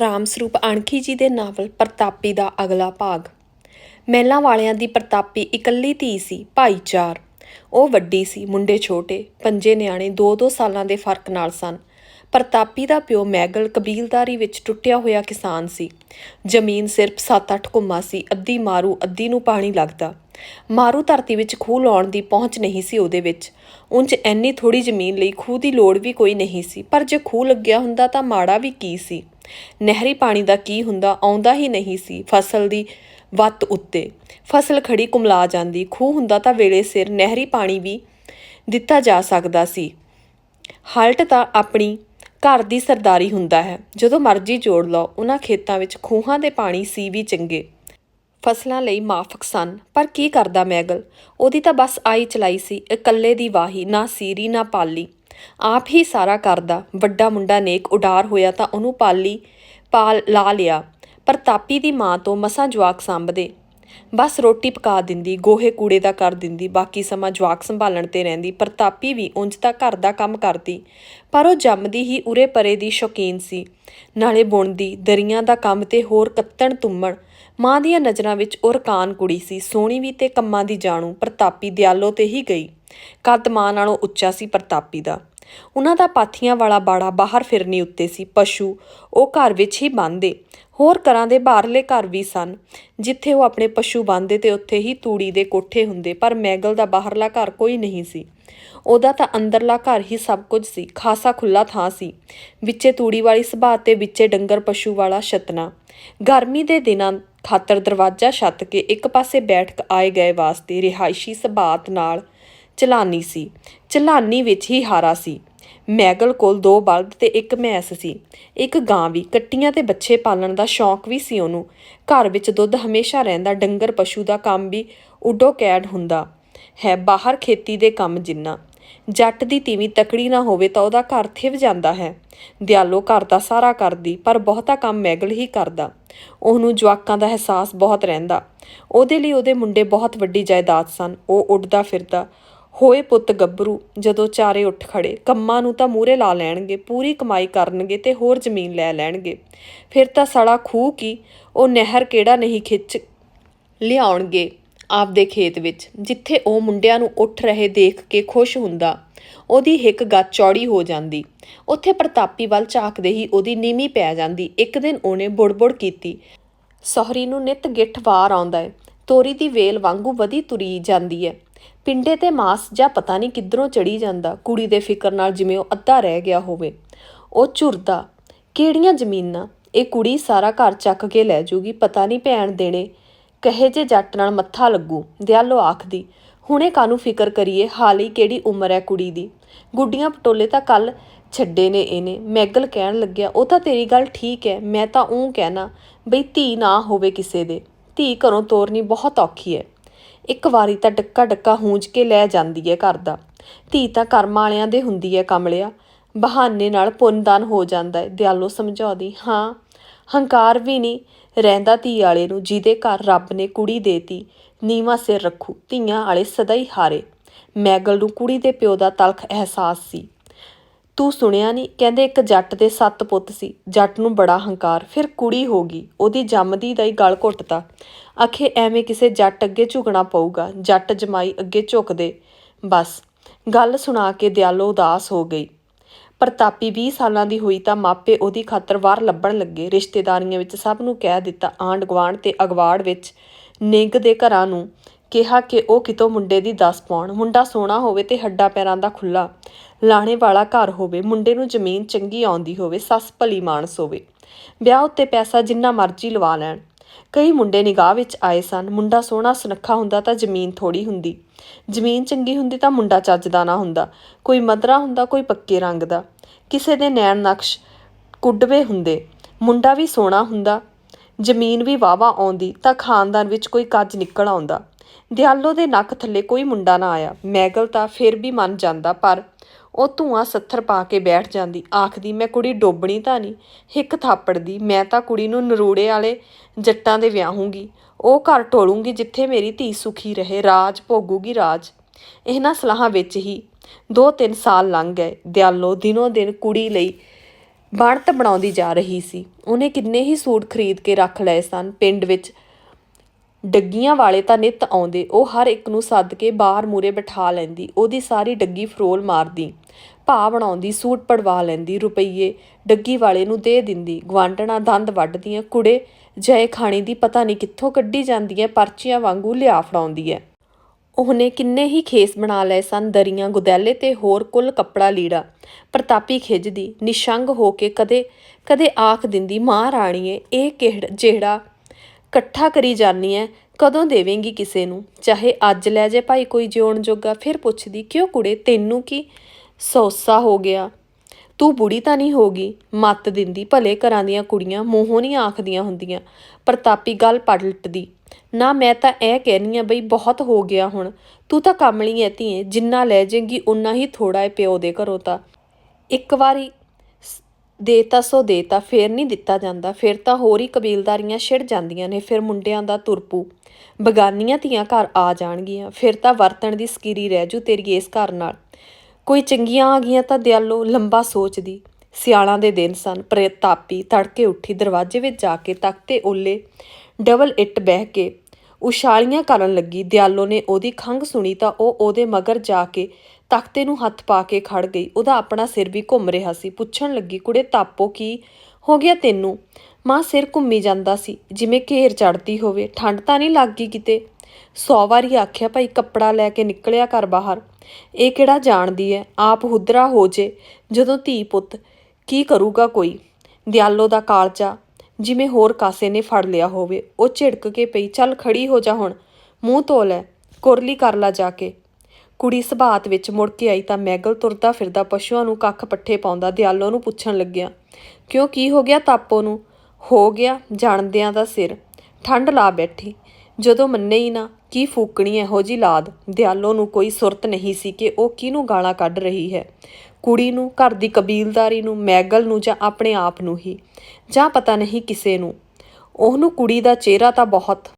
ਰਾਮ ਸਰੂਪ ਅਣਖੀ ਜੀ ਦੇ ਨਾਵਲ ਪ੍ਰਤਾਪੀ ਦਾ ਅਗਲਾ ਭਾਗ। ਮਹਿਲਾਂ ਵਾਲਿਆਂ ਦੀ ਪ੍ਰਤਾਪੀ ਇਕੱਲੀ ਧੀ ਸੀ, ਭਾਈਚਾਰ। ਉਹ ਵੱਡੀ ਸੀ, ਮੁੰਡੇ ਛੋਟੇ, ਪੰਜੇ ਨਿਆਣੇ 2-2 ਸਾਲਾਂ ਦੇ ਫ਼ਰਕ ਨਾਲ ਸਨ। ਪ੍ਰਤਾਪੀ ਦਾ ਪਿਓ ਮੈਗਲ ਕਬੀਲਦਾਰੀ ਵਿੱਚ ਟੁੱਟਿਆ ਹੋਇਆ ਕਿਸਾਨ ਸੀ। ਜ਼ਮੀਨ ਸਿਰਫ 7-8 ਕੁੰਮਾ ਸੀ, ਅੱਧੀ ਮਾਰੂ, ਅੱਧੀ ਨੂੰ ਪਾਣੀ ਲੱਗਦਾ। ਮਾਰੂ ਧਰਤੀ ਵਿੱਚ ਖੂਹ ਲਾਉਣ ਦੀ ਪਹੁੰਚ ਨਹੀਂ ਸੀ ਉਹਦੇ ਵਿੱਚ। ਉਂਝ ਐਨੀ ਥੋੜੀ ਜ਼ਮੀਨ ਲਈ ਖੂਹ ਦੀ ਲੋੜ ਵੀ ਕੋਈ ਨਹੀਂ ਸੀ, ਪਰ ਜੇ ਖੂਹ ਲੱਗਿਆ ਹੁੰਦਾ ਤਾਂ ਮਾੜਾ ਵੀ ਕੀ ਸੀ? ਨਹਿਰੀ ਪਾਣੀ ਦਾ ਕੀ ਹੁੰਦਾ, ਆਉਂਦਾ ਹੀ ਨਹੀਂ ਸੀ ਫਸਲ ਦੀ ਵੱਤ ਉੱਤੇ। ਫਸਲ ਖੜੀ ਕੁਮਲਾ ਜਾਂਦੀ, ਖੂਹ ਹੁੰਦਾ ਤਾਂ ਵੇਲੇ ਸਿਰ ਨਹਿਰੀ ਪਾਣੀ ਵੀ ਦਿੱਤਾ ਜਾ ਸਕਦਾ ਸੀ। ਹਲਟ ਤਾਂ ਆਪਣੀ ਘਰ ਦੀ ਸਰਦਾਰੀ ਹੁੰਦਾ ਹੈ, ਜਦੋਂ ਮਰਜ਼ੀ ਜੋੜ ਲਓ, ਉਹਨਾਂ ਖੇਤਾਂ ਵਿੱਚ ਖੂਹਾਂ ਦੇ ਪਾਣੀ ਸੀ ਵੀ ਚੰਗੇ। ਫਸਲਾਂ ਲਈ ਮਾਫਕ ਸਨ। ਪਰ ਕੀ ਕਰਦਾ ਮੈਗਲ? ਉਹਦੀ ਤਾਂ ਬਸ ਆਈ ਚਲਾਈ ਸੀ। ਇਕੱਲੇ ਦੀ ਵਾਹੀ, ਨਾ ਸੀਰੀ, ਨਾ ਪਾਲੀ। ਆਪ ਹੀ ਸਾਰਾ ਕਰਦਾ। ਵੱਡਾ ਮੁੰਡਾ ਨੇਕ ਉਡਾਰ ਹੋਇਆ ਤਾਂ ਉਹਨੂੰ ਪਾਲੀ ਪਾਲ ਲਾ ਲਿਆ। ਪ੍ਰਤਾਪੀ ਦੀ ਮਾਂ ਤੋਂ ਮਸਾਂ ਜਵਾਕ ਸੰਭਦੇ। ਬਸ ਰੋਟੀ ਪਕਾ ਦਿੰਦੀ, ਗੋਹੇ ਕੂੜੇ ਦਾ ਕਰ ਦਿੰਦੀ, ਬਾਕੀ ਸਮਾਂ ਜਵਾਕ ਸੰਭਾਲਣ ਤੇ ਰਹਿੰਦੀ। ਪ੍ਰਤਾਪੀ ਵੀ ਉਂਝ ਤਾਂ ਘਰ ਦਾ ਕੰਮ ਕਰਦੀ। ਪਰ ਉਹ ਜੰਮਦੀ ਹੀ ਉਰੇ ਪਰੇ ਦੀ ਸ਼ੌਕੀਨ ਸੀ। ਨਾਲੇ ਬੁਣਦੀ, ਦਰੀਆਂ ਦਾ ਕੰਮ ਤੇ ਹੋਰ ਕੱਤਣ ਤੁੰਮਣ ਮਾਂ ਦੀਆਂ ਨਜ਼ਰਾਂ ਵਿੱਚ ਉਹ ਰਕਾਨ ਕੁੜੀ ਸੀ, ਸੋਹਣੀ ਵੀ ਤੇ ਕੰਮਾਂ ਦੀ ਜਾਣੂ, ਪ੍ਰਤਾਪੀ ਦਿਆਲੋ ਤੇ ਹੀ ਗਈ। ਕੱਦ ਮਾਂ ਨਾਲੋਂ ਉੱਚਾ ਸੀ ਪ੍ਰਤਾਪੀ ਦਾ। ਉਹਨਾਂ ਦਾ ਪਾਥੀਆਂ ਵਾਲਾ ਬਾੜਾ ਬਾਹਰ ਫਿਰਨੀ ਉੱਤੇ ਸੀ, ਪਸ਼ੂ ਉਹ ਘਰ ਵਿੱਚ ਹੀ ਬੰਨਦੇ ਹੋਰ ਘਰਾਂ ਦੇ ਬਾਹਰਲੇ ਘਰ ਵੀ ਸਨ, ਜਿੱਥੇ ਉਹ ਆਪਣੇ ਪਸ਼ੂ ਬੰਨਦੇ ਤੇ ਉੱਥੇ ਹੀ ਤੂੜੀ ਦੇ ਕੋਠੇ ਹੁੰਦੇ, ਪਰ ਮੈਗਲ ਦਾ ਬਾਹਰਲਾ ਘਰ ਕੋਈ ਨਹੀਂ ਸੀ। ਉਹਦਾ ਤਾਂ ਅੰਦਰਲਾ ਘਰ ਹੀ ਸਭ ਕੁਝ ਸੀ, ਖਾਸਾ ਖੁੱਲਾ ਥਾਂ ਸੀ, ਵਿੱਚੇ ਤੂੜੀ ਵਾਲੀ ਸਭਾ ਤੇ ਵਿੱਚੇ ਡੰਗਰ ਪਸ਼ੂ ਵਾਲਾ ਛਤਨਾ। ਗਰਮੀ ਦੇ ਦਿਨਾਂ ਖਾਤਰ ਦਰਵਾਜ਼ਾ ਛੱਤ ਕੇ ਇੱਕ ਪਾਸੇ ਬੈਠ ਕੇ ਆਏ ਗਏ ਵਾਸਤੇ ਰਿਹਾਇਸ਼ੀ ਸਬਾਤ ਨਾਲ ਚਲਾਨੀ ਸੀ, ਚਲਾਨੀ ਵਿੱਚ ਹੀ ਹਾਰਾ ਸੀ। ਮੈਗਲ ਕੋਲ ਦੋ ਬਲਦ ਤੇ ਇੱਕ ਮੈਸ ਸੀ। ਇੱਕ ਗਾਂ ਵੀ, ਕੱਟੀਆਂ ਤੇ ਬੱਚੇ ਪਾਲਣ ਦਾ ਸ਼ੌਂਕ ਵੀ ਸੀ ਉਹਨੂੰ। ਘਰ ਵਿੱਚ ਦੁੱਧ ਹਮੇਸ਼ਾ ਰਹਿੰਦਾ, ਡੰਗਰ ਪਸ਼ੂ ਦਾ ਕੰਮ ਵੀ ਉਡੋ ਕੈਡ ਹੁੰਦਾ। ਹੈ ਬਾਹਰ ਖੇਤੀ ਦੇ ਕੰਮ ਜਿੰਨਾ। ਜੱਟ ਦੀ ਤੀਵੀਂ ਤਕੜੀ ਨਾ ਹੋਵੇ ਤਾਂ ਉਹਦਾ ਘਰ ਥਿਵ ਜਾਂਦਾ ਹੈ। ਦਿਆਲੋ ਘਰ ਦਾ ਸਾਰਾ ਕਰਦੀ, ਪਰ ਬਹੁਤਾ ਕੰਮ ਮੈਗਲ ਹੀ ਕਰਦਾ। ਉਹਨੂੰ ਜਵਾਕਾਂ ਦਾ ਅਹਿਸਾਸ ਬਹੁਤ ਰਹਿੰਦਾ। ਉਹਦੇ ਲਈ ਉਹਦੇ ਮੁੰਡੇ ਬਹੁਤ ਵੱਡੀ ਜਾਇਦਾਦ ਸਨ। ਉਹ ਉੱਡਦਾ ਫਿਰਦਾ ਹੋਏ ਪੁੱਤ ਗੱਭਰੂ, ਜਦੋਂ ਚਾਰੇ ਉੱਠ ਖੜੇ, ਕੰਮਾਂ ਨੂੰ ਤਾਂ ਮੂਰੇ ਲਾ ਲੈਣਗੇ, ਪੂਰੀ ਕਮਾਈ ਕਰਨਗੇ ਤੇ ਹੋਰ ਜ਼ਮੀਨ ਲੈ ਲੈਣਗੇ। ਫਿਰ ਤਾਂ ਸੜਾ ਖੂਹ ਕੀ, ਉਹ ਨਹਿਰ ਕਿਹੜਾ ਨਹੀਂ ਖਿੱਚ ਲਿਆਉਣਗੇ ਆਪਦੇ ਖੇਤ ਵਿੱਚ, ਜਿੱਥੇ ਉਹ ਮੁੰਡਿਆਂ ਨੂੰ ਉੱਠ ਰਹੇ ਦੇਖ ਕੇ ਖੁਸ਼ ਹੁੰਦਾ। ਉਹਦੀ ਹਿੱਕ ਗੱਤ ਚੌੜੀ ਹੋ ਜਾਂਦੀ। ਉੱਥੇ ਪ੍ਰਤਾਪੀ ਵੱਲ ਝਾਕਦੇ ਹੀ ਉਹਦੀ ਨੀਵੀਂ ਪੈ ਜਾਂਦੀ। ਇੱਕ ਦਿਨ ਉਹਨੇ ਬੁੜਬੁੜ ਕੀਤੀ। ਸਹਰੀ ਨੂੰ ਨਿਤ ਗਿੱਠ ਵਾਰ ਆਉਂਦਾ ਏ ਤੋਰੀ ਦੀ ਵੇਲ ਵਾਂਗੂ ਵਧੀ ਤੁਰੀ ਜਾਂਦੀ ਹੈ। ਪਿੰਡੇ ਤੇ ਮਾਸ ਜਾਂ ਪਤਾ ਨਹੀਂ ਕਿੱਧਰੋਂ ਚੜੀ ਜਾਂਦਾ, ਕੁੜੀ ਦੇ ਫਿਕਰ ਨਾਲ ਜਿਵੇਂ ਉਹ ਅੱਧਾ ਰਹਿ ਗਿਆ ਹੋਵੇ। ਉਹ ਝੁਰਦਾ, ਕਿਹੜੀਆਂ ਜ਼ਮੀਨਾਂ? ਇਹ ਕੁੜੀ ਸਾਰਾ ਘਰ ਚੱਕ ਕੇ ਲੈ ਜੂਗੀ, ਪਤਾ ਨਹੀਂ ਭੈਣ ਦੇਣੇ ਕਹੇ ਜੇ ਜੱਟ ਨਾਲ ਮੱਥਾ ਲੱਗੂ। ਦਿਆਲੋ ਆਖਦੀ, ਹੁਣੇ ਕਾਨੂੰ ਫਿਕਰ ਕਰੀਏ, ਹਾਲੀ ਕਿਹੜੀ ਉਮਰ ਹੈ ਕੁੜੀ ਦੀ? ਗੁੱਡੀਆਂ ਪਟੋਲੇ ਤਾਂ ਕੱਲ ਛੱਡੇ ਨੇ ਇਹਨੇ। ਮੈਗਲ ਕਹਿਣ ਲੱਗਿਆ, ਉਹ ਤਾਂ ਤੇਰੀ ਗੱਲ ਠੀਕ ਹੈ, ਮੈਂ ਤਾਂ ਉਹ ਕਹਿਣਾ ਬਈ ਧੀ ਨਾ ਹੋਵੇ ਕਿਸੇ ਦੇ। ਧੀ ਘਰੋਂ ਤੋਰਨੀ ਬਹੁਤ ਔਖੀ ਹੈ। ਇੱਕ ਵਾਰੀ ਤਾਂ ਡੱਕਾ ਡੱਕਾ ਹੂੰਜ ਕੇ ਲੈ ਜਾਂਦੀ ਹੈ ਘਰ ਦਾ। ਧੀ ਤਾਂ ਕਰਮ ਵਾਲਿਆਂ ਦੇ ਹੁੰਦੀ ਹੈ ਕਮਲਿਆ। ਬਹਾਨੇ ਨਾਲ ਪੁੰਨਦਾਨ ਹੋ ਜਾਂਦਾ ਹੈ ਦਿਆਲੋ ਸਮਝਾਉਂਦੀ, ਹਾਂ, ਹੰਕਾਰ ਵੀ ਨਹੀਂ ਰਹਿੰਦਾ ਧੀ ਵਾਲੇ ਨੂੰ, ਜਿਹਦੇ ਘਰ ਰੱਬ ਨੇ ਕੁੜੀ ਦੇਤੀ ਨੀਵਾ ਸਿਰ ਰੱਖੂ, ਧੀਆਂ ਵਾਲੇ ਸਦਾ ਹੀ ਹਾਰੇ। ਮੈਗਲ ਨੂੰ ਕੁੜੀ ਦੇ ਪਿਓ ਦਾ ਤਲਖ ਅਹਿਸਾਸ ਸੀ। ਤੂੰ ਸੁਣਿਆ ਨਹੀਂ ਕਹਿੰਦੇ ਇੱਕ ਜੱਟ ਦੇ ਸੱਤ ਪੁੱਤ ਸੀ। ਜੱਟ ਨੂੰ ਬੜਾ ਹੰਕਾਰ। ਫਿਰ ਕੁੜੀ ਹੋ ਗਈ। ਉਹਦੀ ਜੰਮਦੀ ਦਾ ਹੀ ਗਲ ਘੁੱਟਤਾ। ਆਖੇ ਐਵੇਂ ਕਿਸੇ ਜੱਟ ਅੱਗੇ ਝੁਕਣਾ ਪਊਗਾ। ਜੱਟ ਜਮਾਈ ਅੱਗੇ ਝੁਕਦੇ। ਬਸ। ਗੱਲ ਸੁਣਾ ਕੇ ਦਿਆਲੋ ਉਦਾਸ ਹੋ ਗਈ। ਪ੍ਰਤਾਪੀ 20 ਸਾਲਾਂ ਦੀ ਹੋਈ ਤਾਂ ਮਾਪੇ ਉਹਦੀ ਖਾਤਰ ਵਾਰ ਲੱਭਣ ਲੱਗੇ। ਰਿਸ਼ਤੇਦਾਰੀਆਂ ਵਿੱਚ ਸਭ ਨੂੰ ਕਹਿ ਦਿੱਤਾ ਆਂਢ ਗੁਆਂਢ ਤੇ ਅਗਵਾੜ ਵਿੱਚ ਨਿੰਗ ਦੇ ਘਰਾਂ ਨੂੰ। ਕਿਹਾ ਕਿ ਉਹ ਕਿਤੋਂ ਮੁੰਡੇ ਦੀ ਦੱਸ ਪਾਉਣ ਮੁੰਡਾ ਸੋਹਣਾ ਹੋਵੇ ਤੇ ਹੱਡਾ ਪੈਰਾਂ ਦਾ ਖੁੱਲਾ ਲਾਣੇ ਵਾਲਾ ਘਰ ਹੋਵੇ, ਮੁੰਡੇ ਨੂੰ ਜ਼ਮੀਨ ਚੰਗੀ ਆਉਂਦੀ ਹੋਵੇ, ਸੱਸ ਭਲੀ ਮਾਨਸ ਹੋਵੇ, ਵਿਆਹ ਉੱਤੇ ਪੈਸਾ ਜਿੰਨਾ ਮਰਜ਼ੀ ਲਵਾ ਲੈਣ। ਕਈ ਮੁੰਡੇ ਨਿਗਾਹ ਵਿੱਚ ਆਏ ਸਨ, ਮੁੰਡਾ ਸੋਹਣਾ ਸੁਨੱਖਾ ਹੁੰਦਾ ਤਾਂ ਜ਼ਮੀਨ ਥੋੜੀ ਹੁੰਦੀ, ਜ਼ਮੀਨ ਚੰਗੀ ਹੁੰਦੀ ਤਾਂ ਮੁੰਡਾ ਚੱਜਦਾ ਨਾ ਹੁੰਦਾ, ਕੋਈ ਮਦਰਾ ਹੁੰਦਾ, ਕੋਈ ਪੱਕੇ ਰੰਗ ਦਾ, ਕਿਸੇ ਦੇ ਨੈਣ ਨਕਸ਼ ਕੁੱਡਵੇ ਹੁੰਦੇ, ਮੁੰਡਾ ਵੀ ਸੋਹਣਾ ਹੁੰਦਾ, ਜ਼ਮੀਨ ਵੀ ਵਾਵਾ ਆਉਂਦੀ ਤਾਂ ਖਾਨਦਾਨ ਵਿੱਚ ਕੋਈ ਕੱਜ ਨਿਕਲ ਆਉਂਦਾ। ਦਿਆਲੋ ਦੇ ਨੱਕ ਥੱਲੇ ਕੋਈ ਮੁੰਡਾ ਨਾ ਆਇਆ। ਮੈਗਲ ਤਾਂ ਫਿਰ ਵੀ ਮੰਨ ਜਾਂਦਾ, ਪਰ ਉਹ ਧੂਆਂ ਸੱਥਰ ਪਾ ਕੇ ਬੈਠ ਜਾਂਦੀ। ਆਖਦੀ, ਮੈਂ ਕੁੜੀ ਡੋਬਣੀ ਤਾਂ ਨਹੀਂ, ਹਿੱਕ ਥਾਪੜਦੀ ਮੈਂ ਤਾਂ ਕੁੜੀ ਨੂੰ ਨਰੂੜੇ ਵਾਲੇ ਜੱਟਾਂ ਦੇ ਵਿਆਹੂੰਗੀ। ਉਹ ਘਰ ਢੋਲੂੰਗੀ ਜਿੱਥੇ ਮੇਰੀ ਧੀ ਸੁਖੀ ਰਹੇ, ਰਾਜ ਭੋਗੂਗੀ ਰਾਜ। ਇਹਨਾਂ ਸਲਾਹਾਂ ਵਿੱਚ ਹੀ ਦੋ ਤਿੰਨ ਸਾਲ ਲੰਘ ਗਏ। ਦਿਆਲੋ ਦਿਨੋ ਦਿਨ ਕੁੜੀ ਲਈ ਬਣਤ ਬਣਾਉਂਦੀ ਜਾ ਰਹੀ ਸੀ। ਉਹਨੇ ਕਿੰਨੇ ਹੀ ਸੂਟ ਖਰੀਦ ਕੇ ਰੱਖ ਲਏ ਸਨ। ਪਿੰਡ ਵਿੱਚ ਡੱਗੀਆਂ ਵਾਲੇ ਤਾਂ ਨਿੱਤ ਆਉਂਦੇ, ਉਹ ਹਰ ਇੱਕ ਨੂੰ ਸੱਦ ਕੇ ਬਾਹਰ ਮੂਰੇ ਬਿਠਾ ਲੈਂਦੀ, ਉਹਦੀ ਸਾਰੀ ਡੱਗੀ ਫਰੋਲ ਮਾਰਦੀ ਭਾ ਬਣਾਉਂਦੀ, ਸੂਟ ਪੜਵਾ ਲੈਂਦੀ, ਰੁਪਈਏ ਡੱਗੀ ਵਾਲੇ ਨੂੰ ਦੇ ਦਿੰਦੀ ਗਵਾਂਢਣਾ ਦੰਦ ਵੱਢਦੀਆਂ, ਕੁੜੇ ਜੈ ਖਾਣੀ ਦੀ ਪਤਾ ਨਹੀਂ ਕਿੱਥੋਂ ਕੱਢੀ ਜਾਂਦੀ ਹੈ ਪਰਚੀਆਂ ਵਾਂਗੂ ਲਿਆ ਫੜਾਉਂਦੀ ਹੈ ਉਹਨੇ ਕਿੰਨੇ ਹੀ ਖੇਸ ਬਣਾ ਲਏ ਸਨ, ਦਰੀਆਂ ਗੁਦੈਲੇ ਤੇ ਹੋਰ ਕੁੱਲ ਕੱਪੜਾ ਲੀੜਾ। ਪ੍ਰਤਾਪੀ ਖਿੱਚਦੀ ਨਿਸ਼ੰਗ ਹੋ ਕੇ ਕਦੇ ਕਦੇ ਆਖ ਦਿੰਦੀ, ਮਾਂ ਰਾਣੀਏ ਇਹ ਕਿਹੜਾ, ਜਿਹੜਾ ਇਕੱਠਾ ਕਰੀ ਜਾਨੀ ਐ, ਕਦੋਂ ਦੇਵੇਂਗੀ ਕਿਸੇ ਨੂੰ? ਚਾਹੇ ਅੱਜ ਲੈ ਜੇ ਭਾਈ ਕੋਈ ਜਿਉਣ ਜੋਗਾ, ਫਿਰ ਪੁੱਛਦੀ, ਕਿਉਂ ਕੁੜੇ, ਤੈਨੂੰ ਕੀ ਸੌਸਾ ਹੋ ਗਿਆ? ਤੂੰ ਬੁੜੀ ਤਾਂ ਨਹੀਂ ਹੋਗੀ ਮੱਤ ਦਿੰਦੀ, ਭਲੇ ਘਰਾਂ ਦੀਆਂ ਕੁੜੀਆਂ ਮੂੰਹੋਂ ਨਹੀਂ ਆਖਦੀਆਂ ਹੁੰਦੀਆਂ। ਪ੍ਰਤਾਪੀ ਗੱਲ ਪਲਟਦੀ ਨਾ, ਮੈਂ ਤਾਂ ਇਹ ਕਹਿਨੀ ਆ ਬਈ, ਬਹੁਤ ਹੋ ਗਿਆ ਹੁਣ। ਤੂੰ ਤਾਂ ਕਾਮਲੀ ਐ ਧੀਏ, ਜਿੰਨਾ ਲੈ ਜਾਏਂਗੀ ਉਨਾ ਹੀ ਥੋੜਾ ਏ ਪਿਓ ਦੇ ਘਰੋਂ ਤਾਂ। ਇੱਕ ਵਾਰੀ ਦੇਤਾ ਸੋ ਦੇਤਾ, ਫੇਰ ਨਹੀਂ ਦਿੱਤਾ ਜਾਂਦਾ। ਫਿਰ ਤਾਂ ਹੋਰ ਹੀ ਕਬੀਲਦਾਰੀਆਂ ਛਿੜ ਜਾਂਦੀਆਂ ਨੇ, ਫਿਰ ਮੁੰਡਿਆਂ ਦਾ ਤੁਰਪੂ ਬਗਾਨੀਆਂ ਧੀਆਂ ਘਰ ਆ ਜਾਣਗੀਆਂ, ਫਿਰ ਤਾਂ ਵਰਤਣ ਦੀ ਸਕੀਰੀ ਰਹਿ ਜੂ ਤੇਰੀ ਇਸ ਘਰ ਨਾਲ। ਕੋਈ ਚੰਗੀਆਂ ਆ ਗਈਆਂ ਤਾਂ ਦਿਆਲੋ ਲੰਬਾ ਸੋਚਦੀ ਸਿਆਲਾਂ ਦੇ ਦਿਨ ਸਨ ਪ੍ਰਤਾਪੀ ਤੜਕੇ ਉੱਠੀ, ਦਰਵਾਜ਼ੇ ਵਿੱਚ ਜਾ ਕੇ ਤਖਤੇ ਓਲੇ ਡਬਲ ਇੱਟ ਬਹਿ ਕੇ ਉਛਾਲੀਆਂ ਕਰਨ ਲੱਗੀ। ਦਿਆਲੋ ਨੇ ਉਹਦੀ ਖੰਗ ਸੁਣੀ ਤਾਂ ਉਹ ਉਹਦੇ ਮਗਰ ਜਾ ਕੇ ਤਖਤੇ ਨੂੰ ਹੱਥ ਪਾ ਕੇ ਖੜ ਗਈ। ਉਹਦਾ ਆਪਣਾ ਸਿਰ ਵੀ ਘੁੰਮ ਰਿਹਾ ਸੀ। ਪੁੱਛਣ ਲੱਗੀ, ਕੁੜੇ, ਤਾਪੋ ਕੀ? ਹੋ ਗਿਆ ਤੈਨੂੰ? ਮਾਂ ਸਿਰ ਘੁੰਮੀ ਜਾਂਦਾ ਸੀ, ਜਿਵੇਂ ਘੇਰ ਚੜਦੀ ਹੋਵੇ। ਠੰਡ ਤਾਂ ਨਹੀਂ ਲੱਗ ਗਈ ਕਿਤੇ? ਸੌ ਵਾਰੀ ਆਖਿਆ, ਭਾਈ, ਕੱਪੜਾ ਲੈ ਕੇ ਨਿਕਲਿਆ ਘਰ ਬਾਹਰ। ਇਹ ਕਿਹੜਾ ਜਾਣਦੀ ਐ? ਆਪ ਹੁਦਰਾ ਹੋ ਜੇ। ਜਦੋਂ ਧੀ ਪੁੱਤ, ਕੀ ਕਰੂਗਾ ਕੋਈ? ਦਿਆਲੋ ਦਾ ਕਾਲਜਾ, ਜਿਵੇਂ ਹੋਰ ਕਾਸੇ ਨੇ ਫੜ ਲਿਆ ਹੋਵੇ। ਉਹ ਝਿੜਕ ਕੇ ਪਈ, ਚੱਲ ਖੜੀ ਹੋ ਜਾ ਹੁਣ। ਮੂੰਹ ਧੋ ਲੈ। ਕੁਰਲੀ ਕਰ ਲਾ ਜਾ ਕੇ। ਕੁੜੀ ਸਬਾਤ ਵਿੱਚ ਮੁੜ ਕੇ ਆਈ ਤਾਂ ਮੈਗਲ ਤੁਰਦਾ ਫਿਰਦਾ ਪਸ਼ੂਆਂ ਨੂੰ ਕੱਖ ਪੱਠੇ ਪਾਉਂਦਾ ਦਿਆਲੋ ਨੂੰ ਪੁੱਛਣ ਲੱਗਿਆ, ਕਿਉਂ ਕੀ ਹੋ ਗਿਆ ਤਾਪੋ ਨੂੰ? ਹੋ ਗਿਆ, ਜਾਣਦਿਆਂ ਦਾ ਸਿਰ। ਠੰਡ ਲਾ ਬੈਠੀ। ਜਦੋਂ ਮੰਨੇ ਹੀ ਨਾ, ਕੀ ਫੂਕਣੀ ਇਹੋ ਜੀ ਲਾਦ? ਦਿਆਲੋ ਨੂੰ ਕੋਈ ਸੁਰਤ ਨਹੀਂ ਸੀ ਕਿ ਉਹ ਕਿਹਨੂੰ ਗਾਲਾਂ ਕੱਢ ਰਹੀ ਹੈ। ਕੁੜੀ ਨੂੰ, ਘਰ ਦੀ ਕਬੀਲਦਾਰੀ ਨੂੰ, ਮੈਗਲ ਨੂੰ ਜਾਂ ਆਪਣੇ ਆਪ ਨੂੰ ਹੀ। ਜਾਂ ਪਤਾ ਨਹੀਂ ਕਿਸੇ ਨੂੰ। ਉਹਨੂੰ ਕੁੜੀ ਦਾ ਚਿਹਰਾ ਤਾਂ ਬਹੁਤ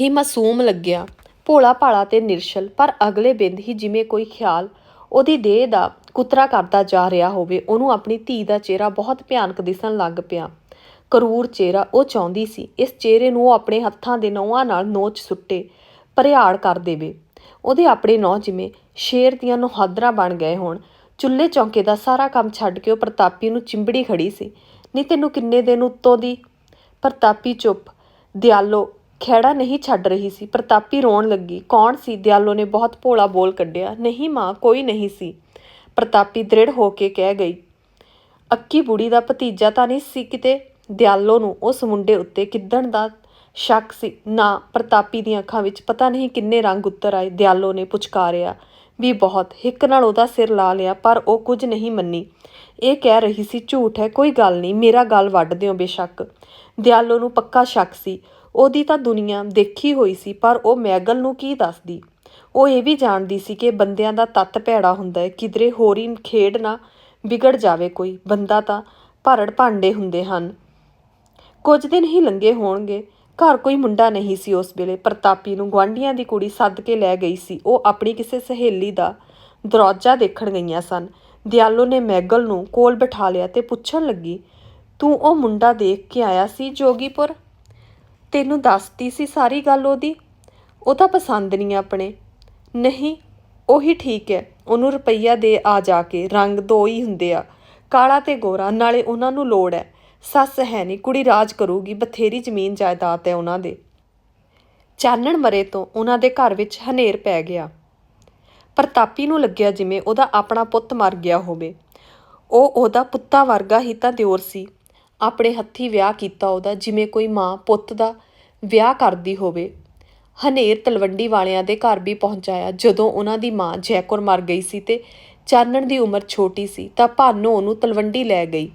ਹੀ ਮਾਸੂਮ ਲੱਗਿਆ। ਭੋਲਾ ਭਾਲਾ ਤੇ ਨਿਰਸ਼ਲ, ਪਰ ਅਗਲੇ ਬਿੰਦ ਹੀ ਜਿਵੇਂ ਕੋਈ ਖਿਆਲ, ਉਹਦੀ ਦੇਹ ਦਾ ਕੁਤਰਾ ਕਰਦਾ ਜਾ ਰਿਹਾ ਹੋਵੇ, ਉਹਨੂੰ ਆਪਣੀ ਧੀ ਦਾ ਚਿਹਰਾ ਬਹੁਤ ਭਿਆਨਕ ਦਿਸਣ ਲੱਗ ਪਿਆ। ਕਰੂਰ ਚਿਹਰਾ ਉਹ ਚਾਹੁੰਦੀ ਸੀ, ਇਸ ਚਿਹਰੇ ਨੂੰ ਉਹ ਆਪਣੇ ਹੱਥਾਂ ਦੇ ਨੌਹਾਂ ਨਾਲ ਨੋਚ ਸੁੱਟੇ ਭਰਿਆੜ ਕਰ ਦੇਵੇ। ਉਹਦੇ ਆਪਣੇ ਨੌ ਜਿਵੇਂ ਸ਼ੇਰ ਦੀਆਂ ਨੁਹਾਦਰਾਂ ਬਣ ਗਏ ਹੋਣ। ਚੁੱਲ੍ਹੇ ਚੌਂਕੇ ਦਾ ਸਾਰਾ ਕੰਮ ਛੱਡ ਕੇ ਉਹ ਪ੍ਰਤਾਪੀ ਨੂੰ ਚਿੰਬੜੀ ਖੜੀ ਸੀ। ਨਹੀਂ ਤੈਨੂੰ ਕਿੰਨੇ ਦਿਨ ਉੱਤੋਂ ਦੀ? ਪ੍ਰਤਾਪੀ ਚੁੱਪ। ਦਿਆਲੋ ਖਹਿੜਾ ਨਹੀਂ ਛੱਡ ਰਹੀ ਸੀ, ਪ੍ਰਤਾਪੀ ਰੋਣ ਲੱਗੀ, ਕੌਣ ਸੀ? ਦਿਆਲੋ ਨੇ ਬਹੁਤ ਭੋਲਾ ਬੋਲ ਕੱਢਿਆ, ਨਹੀਂ ਮਾਂ, ਕੋਈ ਨਹੀਂ ਸੀ। ਪ੍ਰਤਾਪੀ ਦ੍ਰਿੜ ਹੋ ਕੇ ਕਹਿ ਗਈ, ਅੱਕੀ ਬੁੜੀ ਦਾ ਭਤੀਜਾ ਤਾਂ ਨਹੀਂ ਸੀ ਕਿਤੇ? ਦਿਆਲੋ ਨੂੰ ਉਸ ਮੁੰਡੇ ਉੱਤੇ ਕਿੱਦਣ ਦਾ ਸ਼ੱਕ ਸੀ। ਨਾ, ਪ੍ਰਤਾਪੀ ਦੀਆਂ ਅੱਖਾਂ ਵਿੱਚ ਪਤਾ ਨਹੀਂ ਕਿੰਨੇ ਰੰਗ ਉੱਤਰ ਆਏ। ਦਿਆਲੋ ਨੇ ਪੁਚਕਾਰਿਆ, ਵੀ ਬਹੁਤ ਹਿੱਕ ਨਾਲ ਉਹਦਾ ਸਿਰ ਲਾ ਲਿਆ, ਪਰ ਉਹ ਕੁਝ ਨਹੀਂ ਮੰਨੀ। ਇਹ ਕਹਿ ਰਹੀ ਸੀ, ਝੂਠ ਹੈ, ਕੋਈ ਗੱਲ ਨਹੀਂ, ਮੇਰਾ ਗੱਲ ਵੱਢ ਦਿਓ ਬੇਸ਼ੱਕ। ਦਿਆਲੋ ਨੂੰ ਪੱਕਾ ਸ਼ੱਕ ਸੀ। ਉਹਦੀ ਤਾਂ ਦੁਨੀਆ ਦੇਖੀ ਹੋਈ ਸੀ, ਪਰ ਉਹ ਮੈਗਲ ਨੂੰ ਕੀ ਦੱਸਦੀ? ਉਹ ਇਹ ਵੀ ਜਾਣਦੀ ਸੀ ਕਿ ਬੰਦਿਆਂ ਦਾ ਤੱਤ ਭੈੜਾ ਹੁੰਦਾ ਹੈ, ਕਿਧਰੇ ਹੋਰ ਹੀ ਖੇਡ ਨਾ ਵਿਗੜ ਜਾਵੇ ਕੋਈ, ਬੰਦਾ ਤਾਂ ਭਰੜ ਭਾਂਡੇ ਹੁੰਦੇ ਹਨ। ਕੁਝ ਦਿਨ ਹੀ ਲੰਘੇ ਹੋਣਗੇ, ਘਰ ਕੋਈ ਮੁੰਡਾ ਨਹੀਂ ਸੀ ਉਸ ਵੇਲੇ, ਪ੍ਰਤਾਪੀ ਨੂੰ ਗੁਆਂਢੀਆਂ ਦੀ ਕੁੜੀ ਸੱਦ ਕੇ ਲੈ ਗਈ ਸੀ। ਉਹ ਆਪਣੀ ਕਿਸੇ ਸਹੇਲੀ ਦਾ ਦਰਵਾਜ਼ਾ ਦੇਖਣ ਗਈਆਂ ਸਨ। ਦਿਆਲੋ ਨੇ ਮੈਗਲ ਨੂੰ ਕੋਲ ਬਿਠਾ ਲਿਆ ਤੇ ਪੁੱਛਣ ਲੱਗੀ, ਤੂੰ ਉਹ ਮੁੰਡਾ ਦੇਖ ਕੇ ਆਇਆ ਸੀ ਜੋਗੀਪੁਰ? ਤੈਨੂੰ ਦੱਸਤੀ ਸੀ ਸਾਰੀ ਗੱਲ ਉਹਦੀ? ਉਹ ਤਾਂ ਪਸੰਦ ਨਹੀਂ ਆਪਣੇ। ਨਹੀਂ, ਉਹੀ ਠੀਕ ਹੈ। ਉਹਨੂੰ ਰੁਪਈਆ ਦੇ ਆ ਜਾ ਕੇ। ਰੰਗ ਦੋ ਹੀ ਹੁੰਦੇ ਆ। ਕਾਲਾ ਤੇ ਗੋਰਾ, ਨਾਲੇ ਉਹਨਾਂ ਨੂੰ ਲੋੜ ਹੈ। ਸੱਸ ਹੈ ਨਹੀਂ, ਕੁੜੀ ਰਾਜ ਕਰੂਗੀ। ਬਥੇਰੀ ਜ਼ਮੀਨ ਜਾਇਦਾਦ ਹੈ ਉਹਨਾਂ ਦੇ। ਚਾਨਣ ਮਰੇ ਤੋਂ ਉਹਨਾਂ ਦੇ ਘਰ ਵਿੱਚ ਹਨੇਰ ਪੈ ਗਿਆ। ਪ੍ਰਤਾਪੀ ਨੂੰ ਲੱਗਿਆ ਜਿਵੇਂ ਉਹਦਾ ਆਪਣਾ ਪੁੱਤ ਮਰ ਗਿਆ ਹੋਵੇ। ਉਹ ਉਹਦਾ ਪੁੱਤਾ ਵਰਗਾ ਹੀ ਤਾਂ ਦਿਓਰ ਸੀ। ਆਪਣੇ ਹੱਥੀ ਵਿਆਹ ਕੀਤਾ ਉਹਦਾ, ਜਿਵੇਂ ਕੋਈ ਮਾਂ ਪੁੱਤ ਦਾ ਵਿਆਹ ਕਰਦੀ ਹੋਵੇ। ਹਨੇਰ ਤਲਵੰਡੀ ਵਾਲਿਆਂ ਦੇ ਘਰ ਵੀ ਪਹੁੰਚਾਇਆ, ਜਦੋਂ ਉਹਨਾਂ ਦੀ ਮਾਂ ਜੈਕੁਰ ਮਰ ਗਈ ਸੀ ਤੇ ਚਾਨਣ ਦੀ ਉਮਰ ਛੋਟੀ ਸੀ, ਤਾਂ ਭਾਨੋ ਉਹਨੂੰ ਤਲਵੰਡੀ ਲੈ ਗਈ।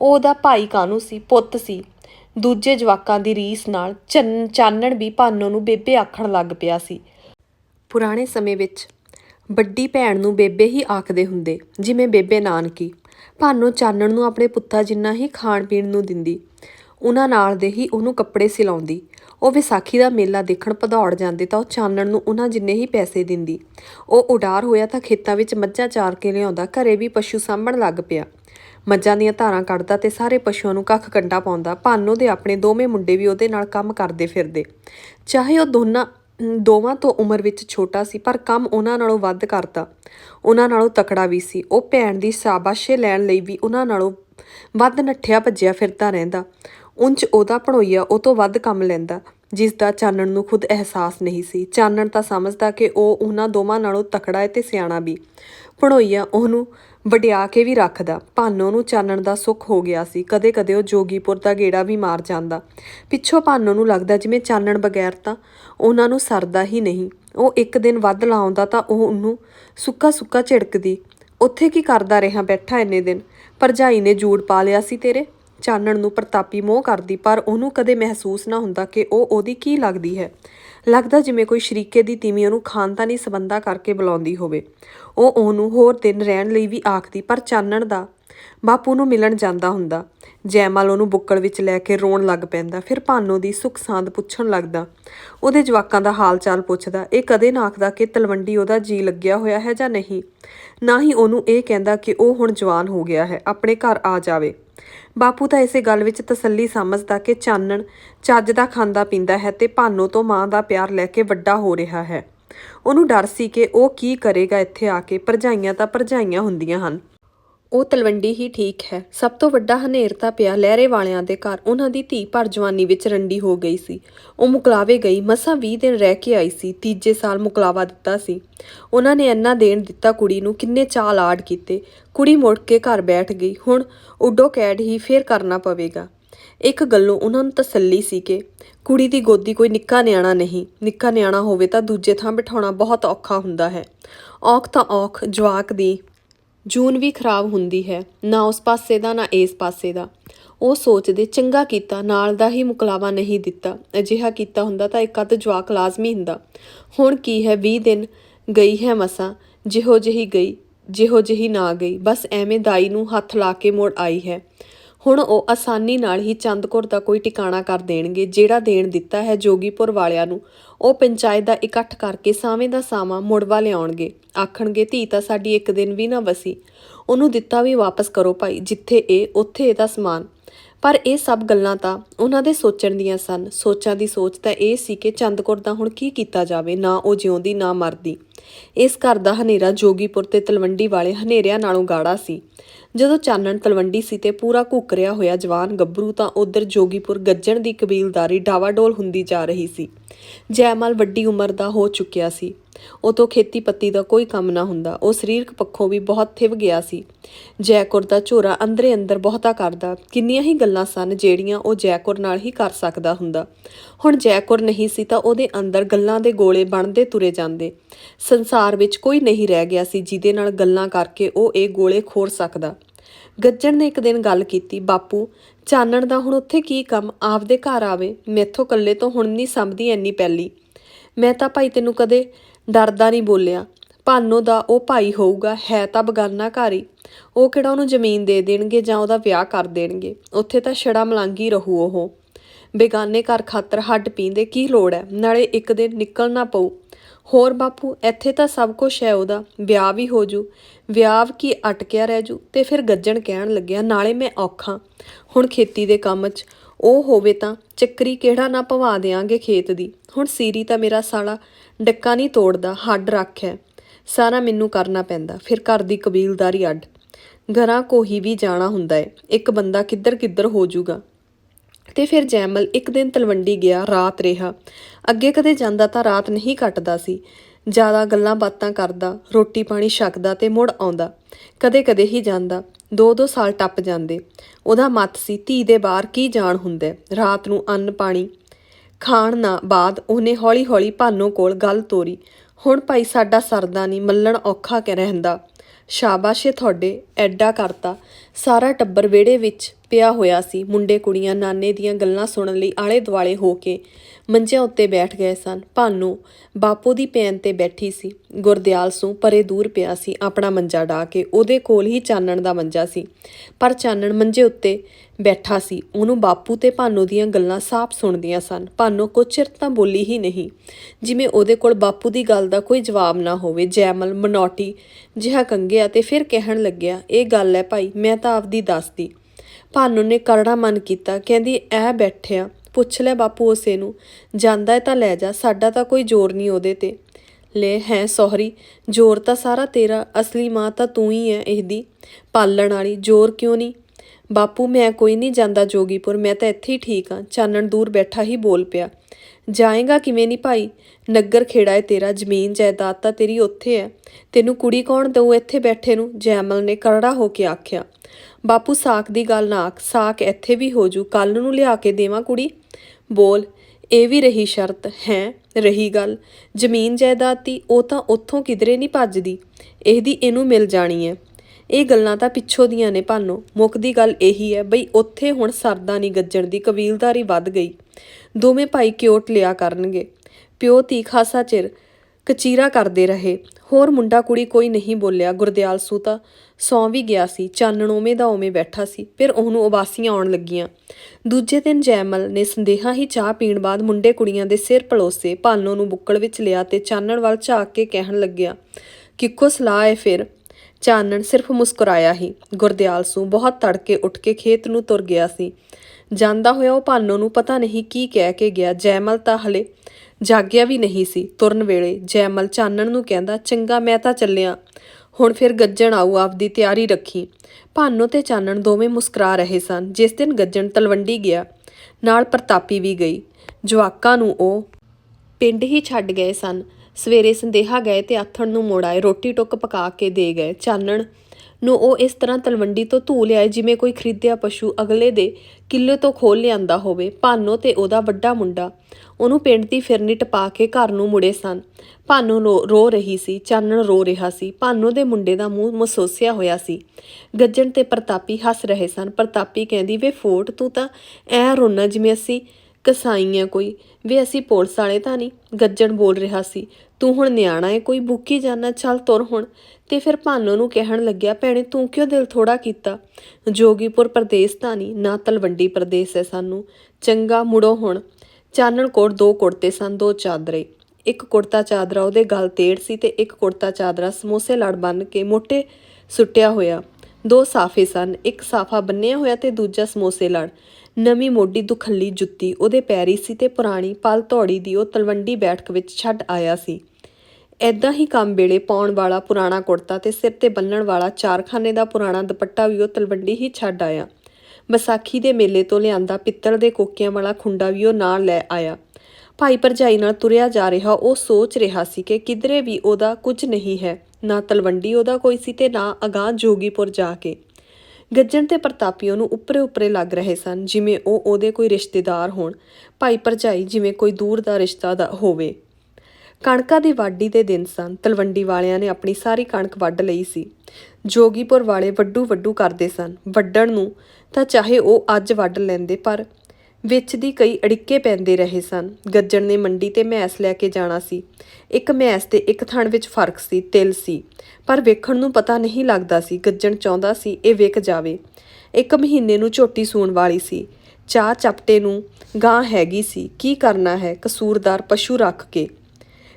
ਉਹ ਉਹਦਾ ਭਾਈ ਕਾਨੂੰ ਸੀ, ਪੁੱਤ ਸੀ। ਦੂਜੇ ਜਵਾਕਾਂ ਦੀ ਰੀਸ ਨਾਲ ਚਾਨਣ ਵੀ ਭਾਨੋ ਨੂੰ ਬੇਬੇ ਆਖਣ ਲੱਗ ਪਿਆ ਸੀ। ਪੁਰਾਣੇ ਸਮੇਂ ਵਿੱਚ ਵੱਡੀ ਭੈਣ ਨੂੰ ਬੇਬੇ ਹੀ ਆਖਦੇ ਹੁੰਦੇ, ਜਿਵੇਂ ਬੇਬੇ ਨਾਨਕੀ। ਭਾਨੋ ਚਾਨਣ ਨੂੰ ਆਪਣੇ ਪੁੱਤਾਂ ਜਿੰਨਾ ਹੀ ਖਾਣ ਪੀਣ ਨੂੰ ਦਿੰਦੀ। ਉਹਨਾਂ ਨਾਲ ਦੇ ਹੀ ਉਹਨੂੰ ਕੱਪੜੇ ਸਿਲਾਉਂਦੀ। ਉਹ ਵਿਸਾਖੀ ਦਾ ਮੇਲਾ ਦੇਖਣ ਭਦੌੜ ਜਾਂਦੇ ਤਾਂ ਉਹ ਚਾਨਣ ਨੂੰ ਉਹਨਾਂ ਜਿੰਨੇ ਹੀ ਪੈਸੇ ਦਿੰਦੀ। ਉਹ ਉਡਾਰ ਹੋਇਆ ਤਾਂ ਖੇਤਾਂ ਵਿੱਚ ਮੱਝਾਂ ਚਾਰ ਕੇ ਲਿਆਉਂਦਾ, ਘਰੇ ਵੀ ਪਸ਼ੂ ਸਾਂਭਣ ਲੱਗ ਪਿਆ। ਮੱਝਾਂ ਦੀਆਂ ਧਾਰਾਂ ਕੱਢਦਾ ਤੇ ਸਾਰੇ ਪਸ਼ੂਆਂ ਨੂੰ ਕੱਖ ਕੰਡਾ ਪਾਉਂਦਾ। ਭਾਨੋ ਦੇ ਆਪਣੇ ਦੋਵੇਂ ਮੁੰਡੇ ਵੀ ਉਹਦੇ ਨਾਲ ਕੰਮ ਕਰਦੇ ਫਿਰਦੇ। ਚਾਹੇ ਉਹ ਦੋਨਾਂ ਦੋਵਾਂ ਤੋਂ ਉਮਰ ਵਿੱਚ ਛੋਟਾ ਸੀ, ਪਰ ਕੰਮ ਉਹਨਾਂ ਨਾਲੋਂ ਵੱਧ ਕਰਦਾ ਉਹਨਾਂ ਨਾਲੋਂ ਤਕੜਾ ਵੀ ਸੀ। ਉਹ ਭੈਣ ਦੀ ਸ਼ਾਬਾਸ਼ੇ ਲੈਣ ਲਈ ਵੀ ਉਹਨਾਂ ਨਾਲੋਂ ਵੱਧ ਨੱਠਿਆ ਭੱਜਿਆ ਫਿਰਦਾ ਰਹਿੰਦਾ। ਉਂਝ ਉਹਦਾ ਭਣੋਈਆ ਉਹ ਤੋਂ ਵੱਧ ਕੰਮ ਲੈਂਦਾ, ਜਿਸ ਦਾ ਚਾਨਣ ਨੂੰ ਖੁਦ ਅਹਿਸਾਸ ਨਹੀਂ ਸੀ। ਚਾਨਣ ਤਾਂ ਸਮਝਦਾ ਕਿ ਉਹ ਉਹਨਾਂ ਦੋਵਾਂ ਨਾਲੋਂ ਤਕੜਾ ਹੈ ਤੇ ਸਿਆਣਾ ਵੀ। ਭਣੋਈਆ ਉਹਨੂੰ ਵਡਿਆ ਕੇ ਵੀ ਰੱਖਦਾ। ਭਾਨੋ ਨੂੰ ਚਾਨਣ ਦਾ ਸੁੱਖ ਹੋ ਗਿਆ ਸੀ। ਕਦੇ-ਕਦੇ ਉਹ ਜੋਗੀਪੁਰ ਦਾ ਗੇੜਾ ਵੀ ਮਾਰ ਜਾਂਦਾ। ਪਿੱਛੋਂ ਭਾਨੋ ਨੂੰ ਲੱਗਦਾ ਜਿਵੇਂ ਚਾਨਣ ਬਗੈਰ ਤਾਂ ਉਹਨਾਂ ਨੂੰ ਸਰਦਾ ਹੀ ਨਹੀਂ। ਉਹ ਇੱਕ ਦਿਨ ਵੱਧ ਲਾਉਂਦਾ ਤਾਂ ਉਹ ਉਹਨੂੰ ਸੁੱਕਾ-ਸੁੱਕਾ ਝਿੜਕਦੀ। ਉੱਥੇ ਕੀ ਕਰਦਾ ਰਿਹਾ ਬੈਠਾ ਇੰਨੇ ਦਿਨ? ਭਰਜਾਈ ਨੇ ਜੂੜ ਪਾ ਲਿਆ ਸੀ ਤੇਰੇ? ਚਾਨਣ ਨੂੰ ਪ੍ਰਤਾਪੀ ਮੋਹ ਕਰਦੀ, ਪਰ ਉਹਨੂੰ ਕਦੇ ਮਹਿਸੂਸ ਨਾ ਹੁੰਦਾ ਕਿ ਉਹ ਉਹਦੀ ਕੀ ਲੱਗਦੀ ਹੈ। ਲੱਗਦਾ ਜਿਵੇਂ ਕੋਈ ਸ਼ਰੀਕੇ ਦੀ ਤੀਵੀਂ ਉਹਨੂੰ ਖਾਨਦਾਨੀ ਸਬੰਧਾ ਕਰਕੇ ਬੁਲਾਉਂਦੀ ਹੋਵੇ। ਉਹ ਉਹਨੂੰ ਹੋਰ ਦਿਨ ਰਹਿਣ ਲਈ ਵੀ ਆਖਦੀ, ਪਰ ਚਾਨਣ ਦਾ ਬਾਪੂ ਨੂੰ ਮਿਲਣ ਜਾਂਦਾ ਹੁੰਦਾ। ਜੈਮਲ ਉਹਨੂੰ ਬੁੱਕਲ ਵਿੱਚ ਲੈ ਕੇ ਰੋਣ ਲੱਗ ਪੈਂਦਾ। ਫਿਰ ਭਾਨੋ ਦੀ ਸੁੱਖ ਸਾਂਦ ਪੁੱਛਣ ਲੱਗਦਾ। ਉਹਦੇ ਜਵਾਕਾਂ ਦਾ ਹਾਲ ਚਾਲ ਪੁੱਛਦਾ, ਇਹ ਕਦੇ ਨਾ ਆਖਦਾ ਕਿ ਤਲਵੰਡੀ ਉਹਦਾ ਜੀ ਲੱਗਿਆ ਹੋਇਆ ਹੈ ਜਾਂ ਨਹੀਂ? ਨਾ ਹੀ ਉਹਨੂੰ ਇਹ ਕਹਿੰਦਾ ਕਿ ਉਹ ਹੁਣ ਜਵਾਨ ਹੋ ਗਿਆ ਹੈ, ਆਪਣੇ ਘਰ ਆ ਜਾਵੇ। ਬਾਪੂ ਤਾਂ ਇਸੇ ਗੱਲ ਵਿੱਚ ਤਸੱਲੀ ਸਮਝਦਾ ਕਿ ਚਾਨਣ ਚੱਜ ਦਾ ਖਾਂਦਾ ਪੀਂਦਾ ਹੈ ਤੇ ਭਾਨੋ ਤੋਂ ਮਾਂ ਦਾ ਪਿਆਰ ਲੈ ਕੇ ਵੱਡਾ ਹੋ ਰਿਹਾ ਹੈ। ਉਹਨੂੰ ਡਰ ਸੀ ਕਿ ਉਹ ਕੀ ਕਰੇਗਾ ਇੱਥੇ ਆ ਕੇ, ਭਰਜਾਈਆਂ ਤਾਂ ਭਰਜਾਈਆਂ ਹੁੰਦੀਆਂ ਹਨ। ਉਹ ਤਲਵੰਡੀ ਹੀ ਠੀਕ ਹੈ। ਸਭ ਤੋਂ ਵੱਡਾ ਹਨੇਰ ਤਾਂ ਪਿਆ ਲਹਿਰੇ ਵਾਲਿਆਂ ਦੇ ਘਰ। ਉਹਨਾਂ ਦੀ ਧੀ ਭਰ ਜਵਾਨੀ ਵਿੱਚ ਰੰਡੀ ਹੋ ਗਈ ਸੀ। ਉਹ ਮੁਕਲਾਵੇ ਗਈ। ਮਸਾਂ 20 ਦਿਨ ਰਹਿ ਕੇ ਆਈ ਸੀ। ਤੀਜੇ ਸਾਲ ਮੁਕਲਾਵਾ ਦਿੱਤਾ ਸੀ। ਉਹਨਾਂ ਨੇ ਇੰਨਾ ਦੇਣ ਦਿੱਤਾ ਕੁੜੀ ਨੂੰ, ਕਿੰਨੇ ਚਾਲ ਆੜ ਕੀਤੇ। ਕੁੜੀ ਮੁੜ ਕੇ ਘਰ ਬੈਠ ਗਈ। ਹੁਣ ਉਡੋ ਕੈਡ ਹੀ ਫੇਰ ਕਰਨਾ ਪਵੇਗਾ। ਇੱਕ ਗੱਲੋਂ ਉਹਨਾਂ ਨੂੰ ਤਸੱਲੀ ਸੀ ਕਿ ਕੁੜੀ ਦੀ ਗੋਦੀ ਕੋਈ ਨਿੱਕਾ ਨਿਆਣਾ ਨਹੀਂ। ਨਿੱਕਾ ਨਿਆਣਾ ਹੋਵੇ ਤਾਂ ਦੂਜੇ ਥਾਂ ਬਿਠਾਉਣਾ ਬਹੁਤ ਔਖਾ ਹੁੰਦਾ ਹੈ। ਔਖ ਤਾਂ ਔਖ, ਜਵਾਕ ਦੀ ਜੂਨ ਵੀ ਖਰਾਬ ਹੁੰਦੀ ਹੈ, ਨਾ ਉਸ ਪਾਸੇ ਦਾ, ਨਾ ਇਸ ਪਾਸੇ ਦਾ। ਉਹ ਸੋਚਦੇ ਚੰਗਾ ਕੀਤਾ, ਨਾਲ ਦਾ ਹੀ ਮੁਕਲਾਵਾ ਨਹੀਂ ਦਿੱਤਾ। ਅਜਿਹਾ ਕੀਤਾ ਹੁੰਦਾ ਤਾਂ ਇੱਕ ਅੱਧ ਜਵਾਕ ਲਾਜ਼ਮੀ ਹੁੰਦਾ। ਹੁਣ ਕੀ ਹੈ 20 ਦਿਨ ਗਈ ਹੈ ਮਸਾਂ, ਜਿਹੋ ਜਿਹੀ ਗਈ, ਜਿਹੋ ਜਿਹੀ ਨਾ ਗਈ, ਬਸ ਐਵੇਂ ਦਾਈ ਨੂੰ ਹੱਥ ਲਾ ਕੇ ਮੋੜ ਆਈ ਹੈ। ਹੁਣ ਉਹ ਆਸਾਨੀ ਨਾਲ ਹੀ ਚੰਦਕੌਰ ਦਾ ਕੋਈ ਟਿਕਾਣਾ ਕਰ ਦੇਣਗੇ, ਜਿਹੜਾ ਦੇਣ ਦਿੱਤਾ ਹੈ ਜੋਗੀਪੁਰ ਵਾਲਿਆਂ ਨੂੰ। ਉਹ ਪੰਚਾਇਤ ਦਾ ਇਕੱਠ ਕਰਕੇ ਸਾਵੇਂ ਦਾ ਸਾਵਾਂ ਮੁੜਵਾ ਲਿਆਉਣਗੇ ਆਖਣਗੇ, ਧੀ ਤਾਂ ਸਾਡੀ ਇੱਕ ਦਿਨ ਵੀ ਨਾ ਵਸੀ। ਉਹਨੂੰ ਦਿੱਤਾ ਵੀ ਵਾਪਸ ਕਰੋ ਭਾਈ, ਜਿੱਥੇ ਇਹ, ਉੱਥੇ ਇਹਦਾ ਸਮਾਨ। ਪਰ ਇਹ ਸਭ ਗੱਲਾਂ ਤਾਂ ਉਹਨਾਂ ਦੇ ਸੋਚਣ ਦੀਆਂ ਸਨ। ਸੋਚਾਂ ਦੀ ਸੋਚ ਤਾਂ ਇਹ ਸੀ ਕਿ ਚੰਦਕੁਰ ਦਾ ਹੁਣ ਕੀ ਕੀਤਾ ਜਾਵੇ, ਨਾ ਉਹ ਜਿਉਂਦੀ, ਨਾ ਮਰਦੀ। ਇਸ ਘਰ ਦਾ ਹਨੇਰਾ ਜੋਗੀਪੁਰ ਤੇ ਤਲਵੰਡੀ ਵਾਲੇ ਹਨੇਰਿਆਂ ਨਾਲੋਂ ਗਾੜਾ ਸੀ। ਜਦੋਂ ਚਾਨਣ ਤਲਵੰਡੀ ਸੀ ਤੇ ਪੂਰਾ ਘੁਕਰਿਆ ਹੋਇਆ ਜਵਾਨ ਗੱਭਰੂ ਤਾਂ ਉਧਰ ਜੋਗੀਪੁਰ ਗੱਜਣ ਦੀ ਕਬੀਲਦਾਰੀ ਡਾਵਾਡੋਲ ਹੁੰਦੀ ਜਾ ਰਹੀ ਸੀ। ਜੈਮਲ ਵੱਡੀ ਉਮਰ ਦਾ ਹੋ ਚੁੱਕਿਆ ਸੀ। ਉਹ ਤੋਂ ਖੇਤੀ-ਪੱਤੀ ਦਾ ਕੋਈ ਕੰਮ ਨਾ ਹੁੰਦਾ, ਉਹ ਸਰੀਰਕ ਪੱਖੋਂ ਵੀ ਬਹੁਤ ਥਿਵ ਗਿਆ ਸੀ। ਜੈਕੁਰ ਦਾ ਝੋਰਾ ਅੰਦਰੇ ਅੰਦਰ ਬਹੁਤਾ ਕਰਦਾ, ਕਿੰਨੀਆਂ ਹੀ ਗੱਲਾਂ ਸਨ ਜਿਹੜੀਆਂ ਉਹ ਜੈਕੁਰ ਨਾਲ ਹੀ ਕਰ ਸਕਦਾ ਹੁੰਦਾ। ਹੁਣ ਜੈਕੁਰ ਨਹੀਂ ਸੀ ਤਾਂ ਉਹਦੇ ਅੰਦਰ ਗੱਲਾਂ ਦੇ ਗੋਲੇ ਬਣਦੇ ਤੁਰੇ ਜਾਂਦੇ। ਸੰਸਾਰ ਵਿੱਚ ਕੋਈ ਨਹੀਂ ਰਹਿ ਗਿਆ ਸੀ ਜਿਹਦੇ ਨਾਲ ਗੱਲਾਂ ਕਰਕੇ ਉਹ ਇਹ ਗੋਲੇ ਖੋਰ ਸਕਦਾ। ਗੱਜਣ ਨੇ ਇੱਕ ਦਿਨ ਗੱਲ ਕੀਤੀ, ਬਾਪੂ, ਚਾਨਣ ਦਾ ਹੁਣ ਉੱਥੇ ਕੀ ਕੰਮ? ਆਪਦੇ ਘਰ ਆਵੇ। ਮੈਥੋਂ ਇਕੱਲੇ ਤੋਂ ਹੁਣ ਨਹੀਂ ਸੰਭਦੀ ਐਨੀ ਪੈਲੀ। ਮੈਂ ਤਾਂ ਭਾਈ ਤੈਨੂੰ ਕਦੇ ਡਰਦਾ ਨਹੀਂ ਬੋਲਿਆ। ਭਾਨੋ ਦਾ ਉਹ ਭਾਈ ਹੋਊਗਾ, ਹੈ ਤਾਂ ਬਗਾਨਾ ਘਰ ਹੀ। ਉਹ ਕਿਹੜਾ ਉਹਨੂੰ ਜ਼ਮੀਨ ਦੇ ਦੇਣਗੇ ਜਾਂ ਉਹਦਾ ਵਿਆਹ ਕਰ ਦੇਣਗੇ। ਉੱਥੇ ਤਾਂ ਛੜਾ ਮਲਾਂਗੀ ਰਹੂ ਉਹ। ਬੇਗਾਨੇ ਘਰ ਖਾਤਰ ਹੱਡ ਪੀਂਦੇ ਕੀ ਲੋੜ ਹੈ? ਨਾਲੇ ਇੱਕ ਦਿਨ ਨਿਕਲਣਾ ਪਊ। ਹੋਰ ਬਾਪੂ, ਇੱਥੇ ਤਾਂ ਸਭ ਕੁਝ ਹੈ ਉਹਦਾ। ਵਿਆਹ ਵੀ ਹੋ ਜੂ। ਵਿਆਹ ਕੀ ਅਟਕਿਆ ਰਹਿ ਜੂ ਤੇ ਫਿਰ ਗੱਜਣ ਕਹਿਣ ਲੱਗਿਆ, ਨਾਲੇ ਮੈਂ ਔਖਾ ਹੁਣ ਖੇਤੀ ਦੇ ਕੰਮ 'ਚ। ਉਹ ਹੋਵੇ ਤਾਂ ਚੱਕਰੀ ਕਿਹੜਾ ਨਾ ਭਵਾ ਦੇਾਂਗੇ ਖੇਤ ਦੀ। ਹੁਣ ਸੀਰੀ ਤਾਂ ਮੇਰਾ ਸਾਲਾ ਡੱਕਾ ਨਹੀਂ ਤੋੜਦਾ, ਹੱਡ ਰੱਖਿਆ। ਸਾਰਾ ਮੈਨੂੰ ਕਰਨਾ ਪੈਂਦਾ, ਫਿਰ ਘਰ ਦੀ ਕਬੀਲਦਾਰੀ ਅੱਡ। ਘਰਾਂ ਕੋਹੀ ਵੀ ਜਾਣਾ ਹੁੰਦਾ ਏ। ਇੱਕ ਬੰਦਾ ਕਿੱਧਰ ਕਿੱਧਰ ਹੋ ਜਾਊਗਾ ਤੇ ਫਿਰ ਜੈਮਲ ਇੱਕ ਦਿਨ ਤਲਵੰਡੀ ਗਿਆ, ਰਾਤ ਰਿਹਾ। ਅੱਗੇ ਕਦੇ ਜਾਂਦਾ ਤਾਂ ਰਾਤ ਨਹੀਂ ਕੱਟਦਾ ਸੀ। ਜ਼ਿਆਦਾ ਗੱਲਾਂ ਬਾਤਾਂ ਕਰਦਾ, ਰੋਟੀ ਪਾਣੀ ਛਕਦਾ ਤੇ ਮੁੜ ਆਉਂਦਾ। ਕਦੇ ਕਦੇ ਹੀ ਜਾਂਦਾ। ਦੋ ਦੋ ਸਾਲ ਟੱਪ ਜਾਂਦੇ। ਉਹਦਾ ਮਤ ਸੀ, ਧੀ ਦੇ ਬਾਹਰ ਕੀ ਜਾਣ ਹੁੰਦਾ? ਰਾਤ ਨੂੰ ਅੰਨ ਪਾਣੀ। ਖਾਣ ਨਾ ਬਾਅਦ ਉਹਨੇ ਹੌਲੀ ਹੌਲੀ ਭਾਨੋ ਕੋਲ ਗੱਲ ਤੋਰੀ। ਹੁਣ ਭਾਈ ਸਾਡਾ ਸਰਦਾ ਨਹੀਂ ਮੱਲਣ ਔਖਾ ਕਿ ਰਹਿੰਦਾ? ਸ਼ਾਬਾਸ਼ੇ ਤੁਹਾਡੇ, ਐਡਾ ਕਰਤਾ। ਸਾਰਾ ਟੱਬਰ ਵਿਹੜੇ ਵਿੱਚ ਪਿਆ ਹੋਇਆ ਸੀ। ਮੁੰਡੇ ਕੁੜੀਆਂ ਨਾਨੇ ਦੀਆਂ ਗੱਲਾਂ ਸੁਣਨ ਲਈ ਆਲੇ ਦੁਆਲੇ ਹੋ ਕੇ ਮੰਜਿਆਂ ਉੱਤੇ ਬੈਠ ਗਏ ਸਨ। ਭਾਨੂ ਬਾਪੂ ਦੀ ਪੈਨ ਤੇ ਬੈਠੀ ਸੀ। ਗੁਰਦਿਆਲ ਸੂ ਪਰੇ ਦੂਰ ਪਿਆ ਸੀ। ਆਪਣਾ ਮੰਜਾ ਢਾ ਕੇ ਉਹਦੇ ਕੋਲ ਹੀ ਚਾਨਣ ਦਾ ਮੰਜਾ ਸੀ। ਪਰ ਚਾਨਣ ਮੰਜੇ ਉੱਤੇ ਬੈਠਾ ਸੀ। ਉਹਨੂੰ ਬਾਪੂ ਤੇ ਭਾਨੂ ਦੀਆਂ ਗੱਲਾਂ ਸਾਫ਼ ਸੁਣਦੀਆਂ ਸਨ। ਭਾਨੋ ਕੁਝ ਚਿਰ ਤਾਂ ਬੋਲੀ ਹੀ ਨਹੀਂ। ਜਿਵੇਂ ਉਹਦੇ ਕੋਲ ਬਾਪੂ ਦੀ ਗੱਲ ਦਾ ਕੋਈ ਜਵਾਬ ਨਾ ਹੋਵੇ, ਜੈਮਲ, ਮਨੋਟੀ ਜਿਹਾ ਕੰਗਿਆ ਤੇ ਫਿਰ ਕਹਿਣ ਲੱਗਿਆ, ਇਹ ਗੱਲ ਹੈ ਭਾਈ, ਮੈਂ ਤਾਂ ਆਪਦੀ ਦੱਸਦੀ। ਭਾਨੋ ਨੇ ਕਰੜਾ ਮਨ ਕੀਤਾ, ਕਹਿੰਦੀ, ਐ ਬੈਠਿਆ ਪੁੱਛ ਲੈ ਬਾਪੂ ਉਸੇ ਨੂੰ। ਜਾਂਦਾ ਹੈ ਤਾਂ ਲੈ ਜਾ, ਸਾਡਾ ਤਾਂ ਕੋਈ ਜ਼ੋਰ ਨਹੀਂ ਉਹਦੇ ਤੇ। ਲੈ ਹੈ ਸੋਹਰੀ, ਜ਼ੋਰ ਤਾਂ ਸਾਰਾ ਤੇਰਾ, ਅਸਲੀ ਮਾਂ ਤਾਂ ਤੂੰ ਹੀ ਹੈ ਇਹਦੀ। ਪਾਲਣ ਵਾਲੀ, ਜ਼ੋਰ ਕਿਉਂ ਨਹੀਂ? ਬਾਪੂ, ਮੈਂ ਕੋਈ ਨਹੀਂ ਜਾਂਦਾ ਜੋਗੀਪੁਰ, ਮੈਂ ਤਾਂ ਇੱਥੇ ਹੀ ਠੀਕ ਹਾਂ ਚਾਨਣ ਦੂਰ ਬੈਠਾ ਹੀ ਬੋਲ ਪਿਆ। ਜਾਏਗਾ ਕਿਵੇਂ ਨਹੀਂ ਭਾਈ? ਨਗਰ ਖੇੜਾ ਹੈ ਤੇਰਾ, ਜ਼ਮੀਨ ਜਾਇਦਾਦ ਤਾਂ ਤੇਰੀ ਉੱਥੇ ਹੈ ਤੈਨੂੰ ਕੁੜੀ ਕੌਣ ਦਊ ਇੱਥੇ ਬੈਠੇ ਨੂੰ? ਜੈਮਲ ਨੇ ਕਰੜਾ ਹੋ ਕੇ ਆਖਿਆ। ਬਾਪੂ, ਸਾਕ ਦੀ ਗੱਲ ਨਾ ਆਖ, ਸਾਕ ਇੱਥੇ ਵੀ ਹੋ ਜੂ ਕੱਲ ਨੂੰ ਲਿਆ ਕੇ ਦੇਵਾਂ ਕੁੜੀ? ਬੋਲ, ਇਹ ਵੀ ਰਹੀ ਸ਼ਰਤ, ਹੈ, ਰਹੀ ਗੱਲ। ਜ਼ਮੀਨ ਜਾਇਦਾਦ ਦੀ ਉਹ ਤਾਂ ਉੱਥੋਂ ਕਿਧਰੇ ਨਹੀਂ ਭੱਜਦੀ। ਇਹਦੀ ਇਹਨੂੰ ਮਿਲ ਜਾਣੀ ਹੈ ਇਹ ਗੱਲਾਂ ਤਾਂ ਪਿੱਛੋਂ ਦੀਆਂ ਨੇ ਭਾਨੋ। ਮੁੱਕਦੀ ਗੱਲ ਇਹੀ ਹੈ ਬਈ ਉੱਥੇ ਹੁਣ ਸਰਦਾ ਨਹੀਂ ਗੱਜਣ ਦੀ, ਕਬੀਲਦਾਰੀ ਵੱਧ ਗਈ। ਦੋਵੇਂ ਭਾਈ ਕਿਉਟ ਲਿਆ ਕਰਨਗੇ। ਪਿਓ ਧੀ ਖਾਸਾ ਚਿਰ ਕਚੀਰਾ ਕਰਦੇ ਰਹੇ। ਹੋਰ ਮੁੰਡਾ ਕੁੜੀ ਕੋਈ ਨਹੀਂ ਬੋਲਿਆ, ਗੁਰਦਿਆਲ ਸੂ ਤਾਂ ਸੌਂ ਵੀ ਗਿਆ ਸੀ, ਚਾਨਣ ਉਵੇਂ ਦਾ ਉਵੇਂ ਬੈਠਾ ਸੀ, ਫਿਰ ਉਹਨੂੰ ਉਬਾਸੀਆਂ ਆਉਣ ਲੱਗੀਆਂ। ਦੂਜੇ ਦਿਨ ਜੈਮਲ ਨੇ ਸੰਦੇਹਾ ਹੀ ਚਾਹ ਪੀਣ ਬਾਅਦ ਮੁੰਡੇ ਕੁੜੀਆਂ ਦੇ ਸਿਰ ਪਲੋਸੇ ਭਾਨੋ ਨੂੰ ਬੁੱਕਲ ਵਿੱਚ ਲਿਆ ਤੇ ਚਾਨਣ ਵੱਲ ਝਾਕ ਕੇ ਕਹਿਣ ਲੱਗਿਆ ਕਿੱਕੋ ਸਲਾਹ ਹੈ ਫਿਰ? ਚਾਨਣ ਸਿਰਫ ਮੁਸਕਰਾਇਆ ਹੀ, ਗੁਰਦਿਆਲ ਸੂ ਬਹੁਤ ਤੜਕੇ ਉੱਠ ਕੇ ਖੇਤ ਨੂੰ ਤੁਰ ਗਿਆ ਸੀ। ਜਾਂਦਾ ਹੋਇਆ ਉਹ ਭਾਨੋ ਨੂੰ ਪਤਾ ਨਹੀਂ ਕੀ ਕਹਿ ਕੇ ਗਿਆ, ਜੈਮਲ ਤਾਂ ਹਲੇ ਜਾਗਿਆ ਵੀ ਨਹੀਂ ਸੀ। ਤੁਰਨ ਵੇਲੇ ਜੈਮਲ ਚਾਨਣ ਨੂੰ ਕਹਿੰਦਾ, ਚੰਗਾ ਮੈਂ ਤਾਂ ਚੱਲਿਆ। ਹੁਣ ਫਿਰ ਗੱਜਣ ਆਊ, ਆਪਦੀ ਤਿਆਰੀ ਰੱਖੀ। ਭਾਨੋ ਤੇ ਚਾਨਣ ਦੋਵੇਂ ਮੁਸਕਰਾ ਰਹੇ ਸਨ। ਜਿਸ ਦਿਨ ਗੱਜਣ ਤਲਵੰਡੀ ਗਿਆ, ਨਾਲ ਪ੍ਰਤਾਪੀ ਵੀ ਗਈ। ਜਵਾਕਾਂ ਨੂੰ ਉਹ ਪਿੰਡ ਹੀ ਛੱਡ ਗਏ ਸਨ। ਸਵੇਰੇ ਸੰਦੇਹਾ ਗਏ ਤੇ ਆਥਣ ਨੂੰ ਮੁੜ ਆਏ। ਰੋਟੀ ਟੁੱਕ ਪਕਾ ਕੇ ਦੇ ਗਏ। ਚਾਨਣ ਨੂੰ ਉਹ ਇਸ ਤਰ੍ਹਾਂ ਤਲਵੰਡੀ ਤੋਂ ਧੂ ਲਿਆਏ ਜਿਵੇਂ ਕੋਈ ਖਰੀਦਿਆ ਪਸ਼ੂ ਅਗਲੇ ਦੇ ਕਿੱਲੇ ਤੋਂ ਖੋਲ ਲਿਆਂਦਾ ਹੋਵੇ। ਭਾਨੋ ਤੇ ਉਹਦਾ ਵੱਡਾ ਮੁੰਡਾ ਉਹਨੂੰ ਪਿੰਡ ਦੀ ਫਿਰਨੀ ਟਪਾ ਕੇ ਘਰ ਨੂੰ ਮੁੜੇ ਸਨ। ਭਾਨੋ ਰੋ- ਰੋ ਰਹੀ ਸੀ, ਚਾਨਣ ਰੋ ਰਿਹਾ ਸੀ। ਭਾਨੋ ਦੇ ਮੁੰਡੇ ਦਾ ਮੂੰਹ ਮਸੋਸਿਆ ਹੋਇਆ ਸੀ। ਗੱਜਣ ਤੇ ਪ੍ਰਤਾਪੀ ਹੱਸ ਰਹੇ ਸਨ। ਪ੍ਰਤਾਪੀ ਕਹਿੰਦੀ, ਵੇ ਫੋਟ, ਤੂੰ ਤਾਂ ਐ ਰੋਣਾ ਜਿਵੇਂ ਅਸੀਂ ਕਸਾਈਆਂ ਕੋਈ। ਵੇ ਅਸੀਂ ਪੁਲਿਸ ਵਾਲੇ ਤਾਂ ਨਹੀਂ। ਗੱਜਣ ਬੋਲ ਰਿਹਾ ਸੀ, ਤੂੰ ਹੁਣ ਨਿਆਣਾ ਏ, ਕੋਈ ਬੁੱਕੀ ਜਾਣਾ ਚੱਲ ਤੁਰ ਹੁਣ। ਤੇ ਫਿਰ ਭਾਨੋ ਨੂੰ ਕਹਿਣ ਲੱਗਿਆ, ਭੈਣੇ, ਤੂੰ ਕਿਉਂ ਦਿਲ ਥੋੜਾ ਕੀਤਾ? ਜੋਗੀਪੁਰ ਪ੍ਰਦੇਸ਼ ਤਾਂ ਨਹੀਂ, ਨਾ ਤਲਵੰਡੀ ਪ੍ਰਦੇਸ਼ ਹੈ ਸਾਨੂੰ। ਚੰਗਾ ਮੁੜੋ ਹੁਣ। ਚਾਨਣ ਕੋਟ ਦੋ ਕੁੜਤੇ ਸਨ, ਦੋ ਚਾਦਰੇ। ਇੱਕ ਕੁੜਤਾ ਚਾਦਰਾ ਉਹਦੇ ਗਲ ਤੇੜ ਸੀ ਤੇ ਇੱਕ ਕੁੜਤਾ ਚਾਦਰਾ ਸਮੋਸੇ ਲੜ ਬੰਨ ਕੇ ਮੋਟੇ ਸੁੱਟਿਆ ਹੋਇਆ। ਦੋ ਸਾਫੇ ਸਨ, ਇੱਕ ਸਾਫਾ ਬੰਨਿਆ ਹੋਇਆ ਤੇ ਦੂਜਾ ਸਮੋਸੇ ਲੜ। ਨਵੀਂ ਮੋਢੀ ਦੁਖੱਲੀ ਜੁੱਤੀ ਉਹਦੇ ਪੈਰੀ ਸੀ ਤੇ ਪੁਰਾਣੀ ਪਲ ਧੌੜੀ ਦੀ ਉਹ ਤਲਵੰਡੀ ਬੈਠਕ ਵਿੱਚ ਛੱਡ ਆਇਆ ਸੀ। ਐਦਾਂ ਹੀ ਕੰਮ ਵੇਲੇ ਪਾਉਣ ਵਾਲਾ ਪੁਰਾਣਾ ਕੁੜਤਾ ਤੇ ਸਿਰ ਤੇ ਬੰਨਣ ਵਾਲਾ ਚਾਰਖਾਨੇ ਦਾ ਪੁਰਾਣਾ ਦੁਪੱਟਾ ਵੀ ਉਹ ਤਲਵੰਡੀ ਹੀ ਛੱਡ ਆਇਆ। ਵਿਸਾਖੀ ਦੇ ਮੇਲੇ ਤੋਂ ਲਿਆਂਦਾ ਪਿੱਤਲ ਦੇ ਕੋਕਿਆਂ ਵਾਲਾ ਖੁੰਡਾ ਵੀ ਉਹ ਨਾਲ ਲੈ ਆਇਆ। ਭਾਈ ਭਰਜਾਈ ਨਾਲ ਤੁਰਿਆ ਜਾ ਰਿਹਾ, ਉਹ ਸੋਚ ਰਿਹਾ ਸੀ ਕਿ ਕਿਧਰੇ ਵੀ ਉਹਦਾ ਕੁਝ ਨਹੀਂ ਹੈ, ਨਾ ਤਲਵੰਡੀ ਉਹਦਾ ਕੋਈ ਸੀ ਤੇ ਨਾ ਅਗਾਂਹ ਜੋਗੀਪੁਰ ਜਾ ਕੇ। ਗੱਜਣ ਤੇ ਪ੍ਰਤਾਪੀ ਉਹਨੂੰ ਉੱਪਰੇ ਉੱਪਰੇ ਲੱਗ ਰਹੇ ਸਨ, ਜਿਵੇਂ ਉਹ ਉਹਦੇ ਕੋਈ ਰਿਸ਼ਤੇਦਾਰ ਹੋਣ। ਭਾਈ ਭਰਜਾਈ ਜਿਵੇਂ ਕੋਈ ਦੂਰ ਦਾ ਰਿਸ਼ਤਾ ਦਾ ਹੋਵੇ। ਕਣਕਾਂ ਦੀ ਵਾਢੀ ਦੇ ਦਿਨ ਸਨ, ਤਲਵੰਡੀ ਵਾਲਿਆਂ ਨੇ ਆਪਣੀ ਸਾਰੀ ਕਣਕ ਵੱਢ ਲਈ ਸੀ। ਜੋਗੀਪੁਰ ਵਾਲੇ ਵੱਡੂ ਵੱਡੂ ਕਰਦੇ ਸਨ, ਵੱਢਣ ਨੂੰ ਤਾਂ ਚਾਹੇ ਉਹ ਅੱਜ ਵੱਢ ਲੈਂਦੇ, ਪਰ ਵਿੱਚ ਦੀ ਕਈ ਅੜਿੱਕੇ ਪੈਂਦੇ ਰਹੇ ਸਨ। ਗੱਜਣ ਨੇ ਮੰਡੀ ਤੇ ਮੈਸ ਲੈ ਕੇ ਜਾਣਾ ਸੀ। ਇੱਕ ਮੈਸ ਤੇ ਇੱਕ ਥਣ ਵਿੱਚ ਫ਼ਰਕ ਸੀ, ਤਿਲ ਸੀ। ਪਰ ਵੇਖਣ ਨੂੰ ਪਤਾ ਨਹੀਂ ਲੱਗਦਾ ਸੀ, ਗੱਜਣ ਚਾਹੁੰਦਾ ਸੀ ਇਹ ਵਿਕ ਜਾਵੇ। ਇੱਕ ਮਹੀਨੇ ਨੂੰ ਝੋਟੀ ਸੂਣ ਵਾਲੀ ਸੀ। ਚਾਹ ਚਪਟੇ ਨੂੰ ਗਾਂ ਹੈਗੀ ਸੀ। ਕੀ ਕਰਨਾ ਹੈ? ਕਸੂਰਦਾਰ ਪਸ਼ੂ ਰੱਖ ਕੇ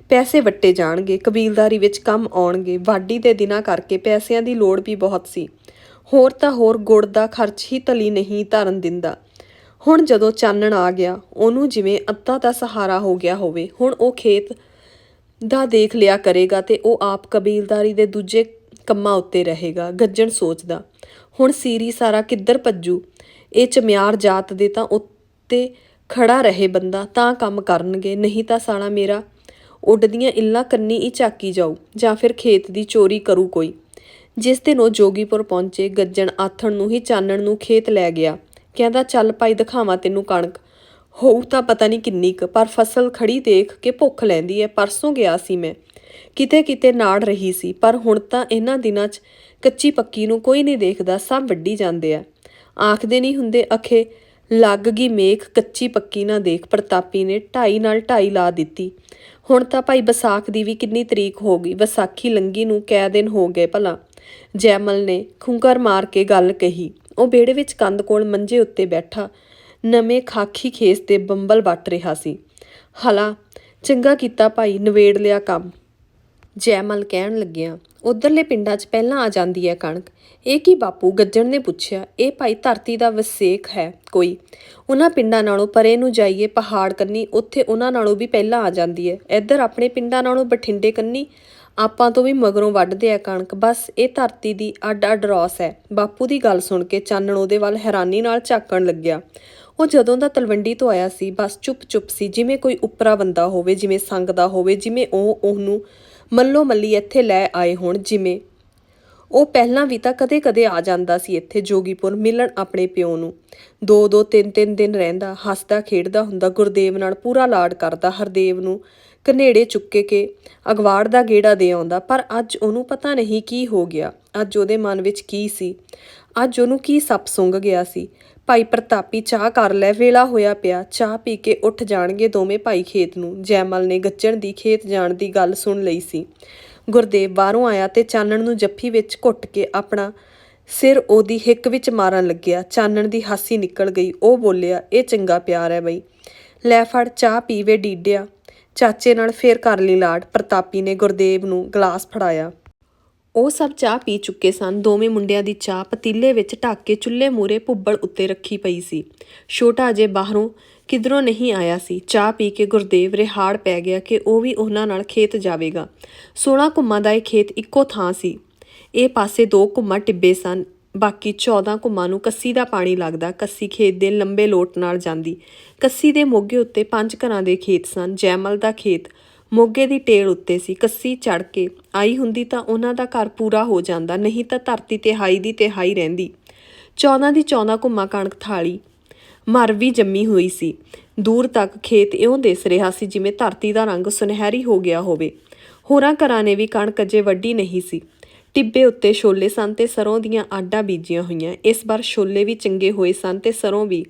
ਪੈਸੇ ਵੱਟੇ ਜਾਣਗੇ, ਕਬੀਲਦਾਰੀ ਵਿੱਚ ਕੰਮ ਆਉਣਗੇ। ਵਾਢੀ ਦੇ ਦਿਨਾਂ ਕਰਕੇ ਪੈਸਿਆਂ ਦੀ ਲੋੜ ਵੀ ਬਹੁਤ ਸੀ। ਹੋਰ ਤਾਂ ਹੋਰ ਗੁੜ ਦਾ ਖਰਚ ਹੀ ਤਲੀ ਨਹੀਂ ਧਰਨ ਦਿੰਦਾ। ਹੁਣ ਜਦੋਂ ਚਾਨਣ ਆ ਗਿਆ, ਉਹਨੂੰ ਜਿਵੇਂ ਅੱਧਾ ਦਾ ਸਹਾਰਾ ਹੋ ਗਿਆ ਹੋਵੇ, ਹੁਣ ਉਹ ਖੇਤ ਦਾ ਦੇਖ ਲਿਆ ਕਰੇਗਾ ਤੇ ਉਹ ਆਪ ਕਬੀਲਦਾਰੀ ਦੇ ਦੂਜੇ ਕੰਮਾਂ ਉੱਤੇ ਰਹੇਗਾ, ਗੱਜਣ ਸੋਚਦਾ। ਹੁਣ ਸੀਰੀ ਸਾਰਾ ਕਿੱਧਰ ਭੱਜੂ? ਇਹ ਚਮਿਆਰ ਜਾਤ ਦੇ ਤਾਂ ਉੱਤੇ ਖੜਾ ਰਹੇ ਬੰਦਾ, ਤਾਂ ਕੰਮ ਕਰਨਗੇ, ਨਹੀਂ ਤਾਂ ਸਾਲਾ ਮੇਰਾ ਉੱਡਦੀਆਂ ਇੱਲਾਂ ਕੰਨੀ ਹੀ ਚਾਕੀ ਜਾਊ, ਜਾਂ ਫਿਰ ਖੇਤ ਦੀ ਚੋਰੀ ਕਰੂ ਕੋਈ। ਜਿਸ ਦਿਨ ਉਹ ਜੋਗੀਪੁਰ ਪਹੁੰਚੇ, ਗੱਜਣ ਆਥਣ ਨੂੰ ਹੀ ਚਾਨਣ ਨੂੰ ਖੇਤ ਲੈ ਗਿਆ। ਕਹਿੰਦਾ, ਚੱਲ ਭਾਈ, ਦਿਖਾਵਾਂ ਤੈਨੂੰ ਕਣਕ। ਹੋਊ ਤਾਂ ਪਤਾ ਨਹੀਂ ਕਿੰਨੀ ਕੁ, ਪਰ ਫਸਲ ਖੜੀ ਦੇਖ ਕੇ ਭੁੱਖ ਲੈਂਦੀ ਐ, ਪਰਸੋਂ ਗਿਆ ਸੀ ਮੈਂ। ਕਿਤੇ ਕਿਤੇ ਨਾੜ ਰਹੀ ਸੀ, ਪਰ ਹੁਣ ਤਾਂ ਇਹਨਾਂ ਦਿਨਾਂ 'ਚ ਕੱਚੀ ਪੱਕੀ ਨੂੰ ਕੋਈ ਨਹੀਂ ਦੇਖਦਾ, ਸਭ ਵੱਢੀ ਜਾਂਦੇ ਆ। ਆਖਦੇ ਨਹੀਂ ਹੁੰਦੇ, ਅਖੇ, ਲੱਗ ਗਈ ਮੇਖ, ਕੱਚੀ ਪੱਕੀ ਨਾ ਦੇਖ। ਪ੍ਰਤਾਪੀ ਨੇ ਢਾਈ ਨਾਲ ਢਾਈ ਲਾ ਦਿੱਤੀ। ਹੁਣ ਤਾਂ ਭਾਈ, ਵਿਸਾਖ ਦੀ ਵੀ ਕਿੰਨੀ ਤਰੀਕ ਹੋ ਗਈ, ਵਿਸਾਖੀ ਲੰਗੀ ਨੂੰ ਕੈ ਦਿਨ ਹੋ ਗਏ ਭਲਾ। ਜੈਮਲ ਨੇ ਖੁੰਗਰ ਮਾਰ ਕੇ ਗੱਲ ਕਹੀ। ਉਹ ਵਿਹੜੇ ਵਿੱਚ ਕੰਧ ਕੋਲ ਮੰਜੇ ਉੱਤੇ ਬੈਠਾ, ਨਵੇਂ ਖਾਕੀ ਖੇਸ ਤੇ ਬੰਬਲ ਵੱਟ ਰਿਹਾ ਸੀ। ਹਲਾ, ਚੰਗਾ ਕੀਤਾ ਭਾਈ ਨਵੇੜ ਲਿਆ ਕੰਮ। ਜੈਮਲ ਕਹਿਣ ਲੱਗਿਆ, ਉਧਰਲੇ ਪਿੰਡਾਂ 'ਚ ਪਹਿਲਾਂ ਆ ਜਾਂਦੀ ਹੈ ਕਣਕ। ਇਹ ਕੀ ਬਾਪੂ? ਗੱਜਣ ਨੇ ਪੁੱਛਿਆ, ਇਹ ਭਾਈ ਧਰਤੀ ਦਾ ਵਸੇਕ ਹੈ ਕੋਈ। ਉਹਨਾਂ ਪਿੰਡਾਂ ਨਾਲੋਂ ਪਰੇ ਨੂੰ ਜਾਈਏ, ਪਹਾੜ ਕੰਨੀ, ਉੱਥੇ ਉਹਨਾਂ ਨਾਲੋਂ ਵੀ ਪਹਿਲਾਂ ਆ ਜਾਂਦੀ ਹੈ ਇੱਧਰ ਆਪਣੇ ਪਿੰਡਾਂ ਨਾਲੋਂ ਬਠਿੰਡੇ ਕੰਨੀ ਆਪਾਂ ਤੋਂ ਵੀ ਮਗਰੋਂ ਵੱਢਦੇ ਆ ਕਣਕ, ਬਸ ਇਹ ਧਰਤੀ ਦੀ ਅੱਡ ਅੱਡ ਰੌਸ ਹੈ। ਬਾਪੂ ਦੀ ਗੱਲ ਸੁਣ ਕੇ ਚਾਨਣ ਉਹਦੇ ਵੱਲ ਹੈਰਾਨੀ ਨਾਲ ਝਾਕਣ ਲੱਗਿਆ। ਉਹ ਜਦੋਂ ਦਾ ਤਲਵੰਡੀ ਤੋਂ ਆਇਆ ਸੀ, ਬਸ ਚੁੱਪ-ਚੁੱਪ ਸੀ, ਜਿਵੇਂ ਕੋਈ ਉਪਰਾ ਬੰਦਾ ਹੋਵੇ, ਜਿਵੇਂ ਸੰਗਦਾ ਹੋਵੇ, ਜਿਵੇਂ ਉਹ ਉਹਨੂੰ ਮੱਲੋ ਮੱਲੀ ਇੱਥੇ ਲੈ ਆਏ ਹੋਣ, ਜਿਵੇਂ ਉਹ ਪਹਿਲਾਂ ਵੀ ਤਾਂ ਕਦੇ-ਕਦੇ ਆ ਜਾਂਦਾ ਸੀ ਇੱਥੇ ਜੋਗੀਪੁਰ ਮਿਲਣ ਆਪਣੇ ਪਿਓ ਨੂੰ। ਦੋ ਦੋ, ਤਿੰਨ ਤਿੰਨ ਦਿਨ ਰਹਿੰਦਾ, ਹੱਸਦਾ, ਖੇਡਦਾ ਹੁੰਦਾ, ਗੁਰਦੇਵ ਨਾਲ ਪੂਰਾ ਲਾਡ ਕਰਦਾ, ਹਰਦੇਵ ਨੂੰ ਕਨੇੜੇ ਚੁੱਕੇ ਕੇ ਅਗਵਾੜ ਦਾ ਗੇੜਾ ਦੇ ਆਉਂਦਾ, ਪਰ ਅੱਜ ਉਹਨੂੰ ਪਤਾ ਨਹੀਂ ਕੀ ਹੋ ਗਿਆ। ਅੱਜ ਉਹਦੇ ਮਨ ਵਿੱਚ ਕੀ ਸੀ? ਅੱਜ ਉਹਨੂੰ ਕੀ ਸੱਪ ਸੁੰਘ ਗਿਆ ਸੀ? ਭਾਈ ਪ੍ਰਤਾਪੀ, ਚਾਹ ਕਰ ਲੈ, ਵੇਲਾ ਹੋਇਆ ਪਿਆ। ਚਾਹ ਪੀ ਕੇ ਉੱਠ ਜਾਣਗੇ ਦੋਵੇਂ ਭਾਈ ਖੇਤ ਨੂੰ। ਜੈਮਲ ਨੇ ਗੱਜਣ ਦੀ, ਖੇਤ ਜਾਣ ਦੀ ਗੱਲ ਸੁਣ ਲਈ ਸੀ। ਗੁਰਦੇਵ ਬਾਹਰੋਂ ਆਇਆ ਤੇ ਚਾਨਣ ਨੂੰ ਜੱਫੀ ਵਿੱਚ ਘੁੱਟ ਕੇ ਆਪਣਾ ਸਿਰ ਉਹਦੀ ਹਿੱਕ ਵਿੱਚ ਮਾਰਨ ਲੱਗਿਆ। ਚਾਨਣ ਦੀ ਹਾਸੀ ਨਿਕਲ ਗਈ। ਉਹ ਬੋਲਿਆ, ਇਹ ਚੰਗਾ ਪਿਆਰ ਹੈ ਬਈ। ਲੈ ਫੜ, ਚਾਹ ਪੀਵੇ, ਡੀਡਿਆ। ਚਾਚੇ ਨਾਲ ਫੇਰ ਕਰ ਲਈ ਲਾਡ, ਪ੍ਰਤਾਪੀ ਨੇ ਗੁਰਦੇਵ ਨੂੰ ਗਲਾਸ ਫੜਾਇਆ। ਉਹ ਸਭ ਚਾਹ ਪੀ ਚੁੱਕੇ ਸਨ। ਦੋਵੇਂ ਮੁੰਡਿਆਂ ਦੀ ਚਾਹ ਪਤੀਲੇ ਵਿੱਚ ਢੱਕ ਕੇ ਚੁੱਲ੍ਹੇ ਮੂਰੇ ਭੁੱਬਲ ਉੱਤੇ ਰੱਖੀ ਪਈ ਸੀ। ਛੋਟਾ ਅਜੇ ਬਾਹਰੋਂ ਕਿਧਰੋਂ ਨਹੀਂ ਆਇਆ ਸੀ। ਚਾਹ ਪੀ ਕੇ ਗੁਰਦੇਵ ਰਿਹਾੜ ਪੈ ਗਿਆ ਕਿ ਉਹ ਵੀ ਉਹਨਾਂ ਨਾਲ ਖੇਤ ਜਾਵੇਗਾ। 16 ਘੁੰਮਾਂ ਦਾ ਇਹ ਖੇਤ ਇੱਕੋ ਥਾਂ ਸੀ। ਇਹ ਪਾਸੇ ਦੋ ਘੁੰਮਾਂ ਟਿੱਬੇ ਸਨ। ਬਾਕੀ 14 ਘੁੰਮਾਂ ਨੂੰ ਕੱਸੀ ਦਾ ਪਾਣੀ ਲੱਗਦਾ, ਕੱਸੀ ਖੇਤ ਦੇ ਲੰਬੇ ਲੋਟ ਨਾਲ ਜਾਂਦੀ। ਕੱਸੀ ਦੇ ਮੋਗੇ ਉੱਤੇ ਪੰਜ ਘਰਾਂ ਦੇ ਖੇਤ ਸਨ, ਜੈਮਲ ਦਾ ਖੇਤ। ਮੋਗੇ ਦੀ ਟੇਲ ਉੱਤੇ ਸੀ, ਕੱਸੀ ਚੜ ਕੇ ਆਈ ਹੁੰਦੀ ਤਾਂ ਉਹਨਾਂ ਦਾ ਘਰ ਪੂਰਾ ਹੋ ਜਾਂਦਾ, ਨਹੀਂ ਤਾਂ ਧਰਤੀ ਤੇ ਹਾਈ ਦੀ ਤੇ ਹਾਈ ਰਹਿੰਦੀ। 14 ਦੀ 14 ਘੁੰਮਾ ਕਣਕ ਥਾਲੀ ਮਰ ਵੀ ਜੰਮੀ ਹੋਈ ਸੀ। ਦੂਰ ਤੱਕ ਖੇਤ ਇਉਂ ਦਿਸ ਰਿਹਾ ਸੀ ਜਿਵੇਂ ਧਰਤੀ ਦਾ ਰੰਗ ਸੁਨਹਿਰੀ ਹੋ ਗਿਆ ਹੋਵੇ। ਹੋਰਾਂ ਘਰਾਂ ਨੇ ਵੀ ਕਣਕ ਅਜੇ ਵੱਡੀ ਨਹੀਂ ਸੀ। ਟਿੱਬੇ ਉੱਤੇ ਛੋਲੇ ਸਨ ਤੇ ਸਰੋਂ ਦੀਆਂ ਆਡਾਂ ਬੀਜੀਆਂ ਹੋਈਆਂ। ਇਸ ਵਾਰ ਛੋਲੇ ਵੀ ਚੰਗੇ ਹੋਏ ਸਨ ਤੇ ਸਰੋਂ ਵੀ।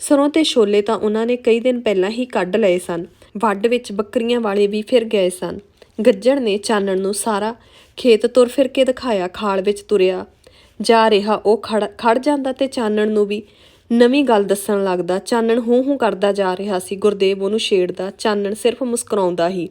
ਸਰੋਂ ਤੇ ਛੋਲੇ ਤਾਂ ਉਹਨਾਂ ਨੇ ਕਈ ਦਿਨ ਪਹਿਲਾਂ ਹੀ ਕੱਢ ਲਏ ਸਨ। ਵੱਡ ਵਿੱਚ ਬੱਕਰੀਆਂ ਵਾਲੇ ਵੀ ਫਿਰ ਗਏ ਸਨ। ਗੱਜਣ ਨੇ ਚਾਨਣ ਨੂੰ ਸਾਰਾ ਖੇਤ ਤੁਰ ਫਿਰ ਕੇ ਦਿਖਾਇਆ, ਖਾਲ ਵਿੱਚ ਤੁਰਿਆ ਜਾ ਰਿਹਾ। ਉਹ ਖੜ ਖੜ ਜਾਂਦਾ ਤੇ ਚਾਨਣ ਨੂੰ ਵੀ ਨਵੀਂ ਗੱਲ ਦੱਸਣ ਲੱਗਦਾ। ਚਾਨਣ ਹੂੰ ਹੂੰ ਕਰਦਾ ਜਾ ਰਿਹਾ ਸੀ। ਗੁਰਦੇਵ ਉਹਨੂੰ ਛੇੜਦਾ। ਚਾਨਣ ਸਿਰਫ ਮੁਸਕਰਾਉਂਦਾ ਹੀ।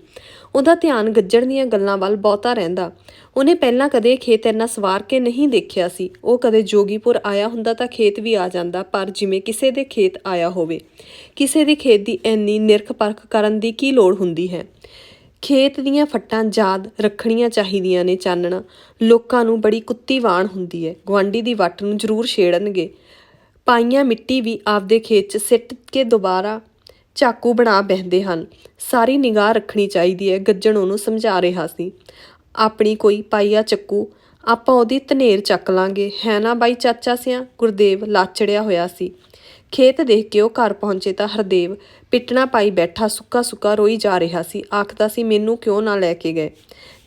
ਉਹਦਾ ਧਿਆਨ ਗੱਜਣ ਦੀਆਂ ਗੱਲਾਂ ਵੱਲ ਬਹੁਤਾ ਰਹਿੰਦਾ। ਉਹਨੇ ਪਹਿਲਾਂ ਕਦੇ ਖੇਤ ਇੰਨਾ ਸਵਾਰ ਕੇ ਨਹੀਂ ਦੇਖਿਆ ਸੀ। ਉਹ ਕਦੇ ਜੋਗੀਪੁਰ ਆਇਆ ਹੁੰਦਾ ਤਾਂ ਖੇਤ ਵੀ ਆ ਜਾਂਦਾ, ਪਰ ਜਿਵੇਂ ਕਿਸੇ ਦੇ ਖੇਤ ਆਇਆ ਹੋਵੇ, ਕਿਸੇ ਦੇ ਖੇਤ ਦੀ ਇੰਨੀ ਨਿਰਖ ਪਰਖ ਕਰਨ ਦੀ ਕੀ ਲੋੜ ਹੁੰਦੀ ਹੈ? ਖੇਤ ਦੀਆਂ ਫੱਟਾਂ ਯਾਦ ਰੱਖਣੀਆਂ ਚਾਹੀਦੀਆਂ ਨੇ ਚਾਨਣਾ। ਲੋਕਾਂ ਨੂੰ ਬੜੀ ਕੁੱਤੀ ਵਾਣ ਹੁੰਦੀ ਹੈ। ਗਵਾਂਡੀ ਦੀ ਵੱਟ ਨੂੰ ਜ਼ਰੂਰ ਛੇੜਨਗੇ। ਪਾਈਆਂ ਮਿੱਟੀ ਵੀ ਆਪਦੇ ਖੇਤ 'ਚ ਸਿੱਟ ਕੇ ਦੁਬਾਰਾ ਚਾਕੂ ਬਣਾ ਬਹਿੰਦੇ ਹਨ। ਸਾਰੀ ਨਿਗਾਹ ਰੱਖਣੀ ਚਾਹੀਦੀ ਹੈ, ਗੱਜਣ ਉਹਨੂੰ ਸਮਝਾ ਰਿਹਾ ਸੀ। ਆਪਣੀ ਕੋਈ ਪਾਈਆ ਚੱਕੂ, ਆਪਾਂ ਉਹਦੀ ਧਨੇਰ ਚੱਕ ਲਾਂਗੇ। ਹੈ ਨਾ ਬਾਈ ਚਾਚਾ ਸਿਆ? ਗੁਰਦੇਵ ਲਾਚੜਿਆ ਹੋਇਆ ਸੀ। ਖੇਤ ਦੇਖ ਕੇ ਉਹ ਘਰ ਪਹੁੰਚੇ ਤਾਂ ਹਰਦੇਵ ਪਿੱਟਣਾ ਪਾਈ ਬੈਠਾ ਸੁੱਕਾ ਸੁੱਕਾ ਰੋਈ ਜਾ ਰਿਹਾ ਸੀ। ਆਖਦਾ ਸੀ, ਮੈਨੂੰ ਕਿਉਂ ਨਾ ਲੈ ਕੇ ਗਏ?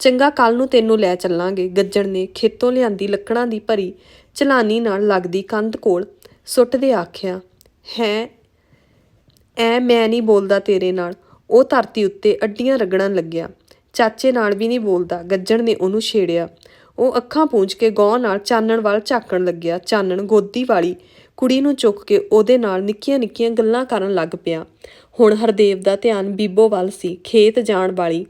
ਚੰਗਾ ਕੱਲ ਨੂੰ ਤੈਨੂੰ ਲੈ ਚੱਲਾਂਗੇ। ਗੱਜਣ ਨੇ ਖੇਤੋਂ ਲਿਆਂਦੀ ਲੱਕੜਾਂ ਦੀ ਭਰੀ ਚਲਾਨੀ ਨਾਲ ਲੱਗਦੀ ਕੰਧ ਕੋਲ ਸੁੱਟਦੇ ਆਖਿਆ, ਹੈ? ਐ ਮੈਂ ਨਹੀਂ ਬੋਲਦਾ ਤੇਰੇ ਨਾਲ। ਉਹ ਧਰਤੀ ਉੱਤੇ ਅੱਡੀਆਂ ਰਗੜਨ ਲੱਗਿਆ। ਚਾਚੇ ਨਾਲ ਵੀ ਨਹੀਂ ਬੋਲਦਾ। ਗੱਜਣ ਨੇ ਉਹਨੂੰ ਛੇੜਿਆ। ਉਹ ਅੱਖਾਂ ਪੂੰਝ ਕੇ ਗੌਂ ਨਾਲ ਚਾਨਣ ਵੱਲ ਝਾਕਣ ਲੱਗਿਆ। ਚਾਨਣ ਗੋਦੀ ਵਾਲੀ ਕੁੜੀ ਨੂੰ ਚੁੱਕ ਕੇ ਉਹਦੇ ਨਾਲ ਨਿੱਕੀਆਂ-ਨਿੱਕੀਆਂ ਗੱਲਾਂ ਕਰਨ ਲੱਗ ਪਿਆ। ਹੁਣ ਹਰਦੇਵ ਦਾ ਧਿਆਨ ਬੀਬੋ ਵੱਲ ਸੀ। ਖੇਤ ਜਾਣ ਵਾਲੀ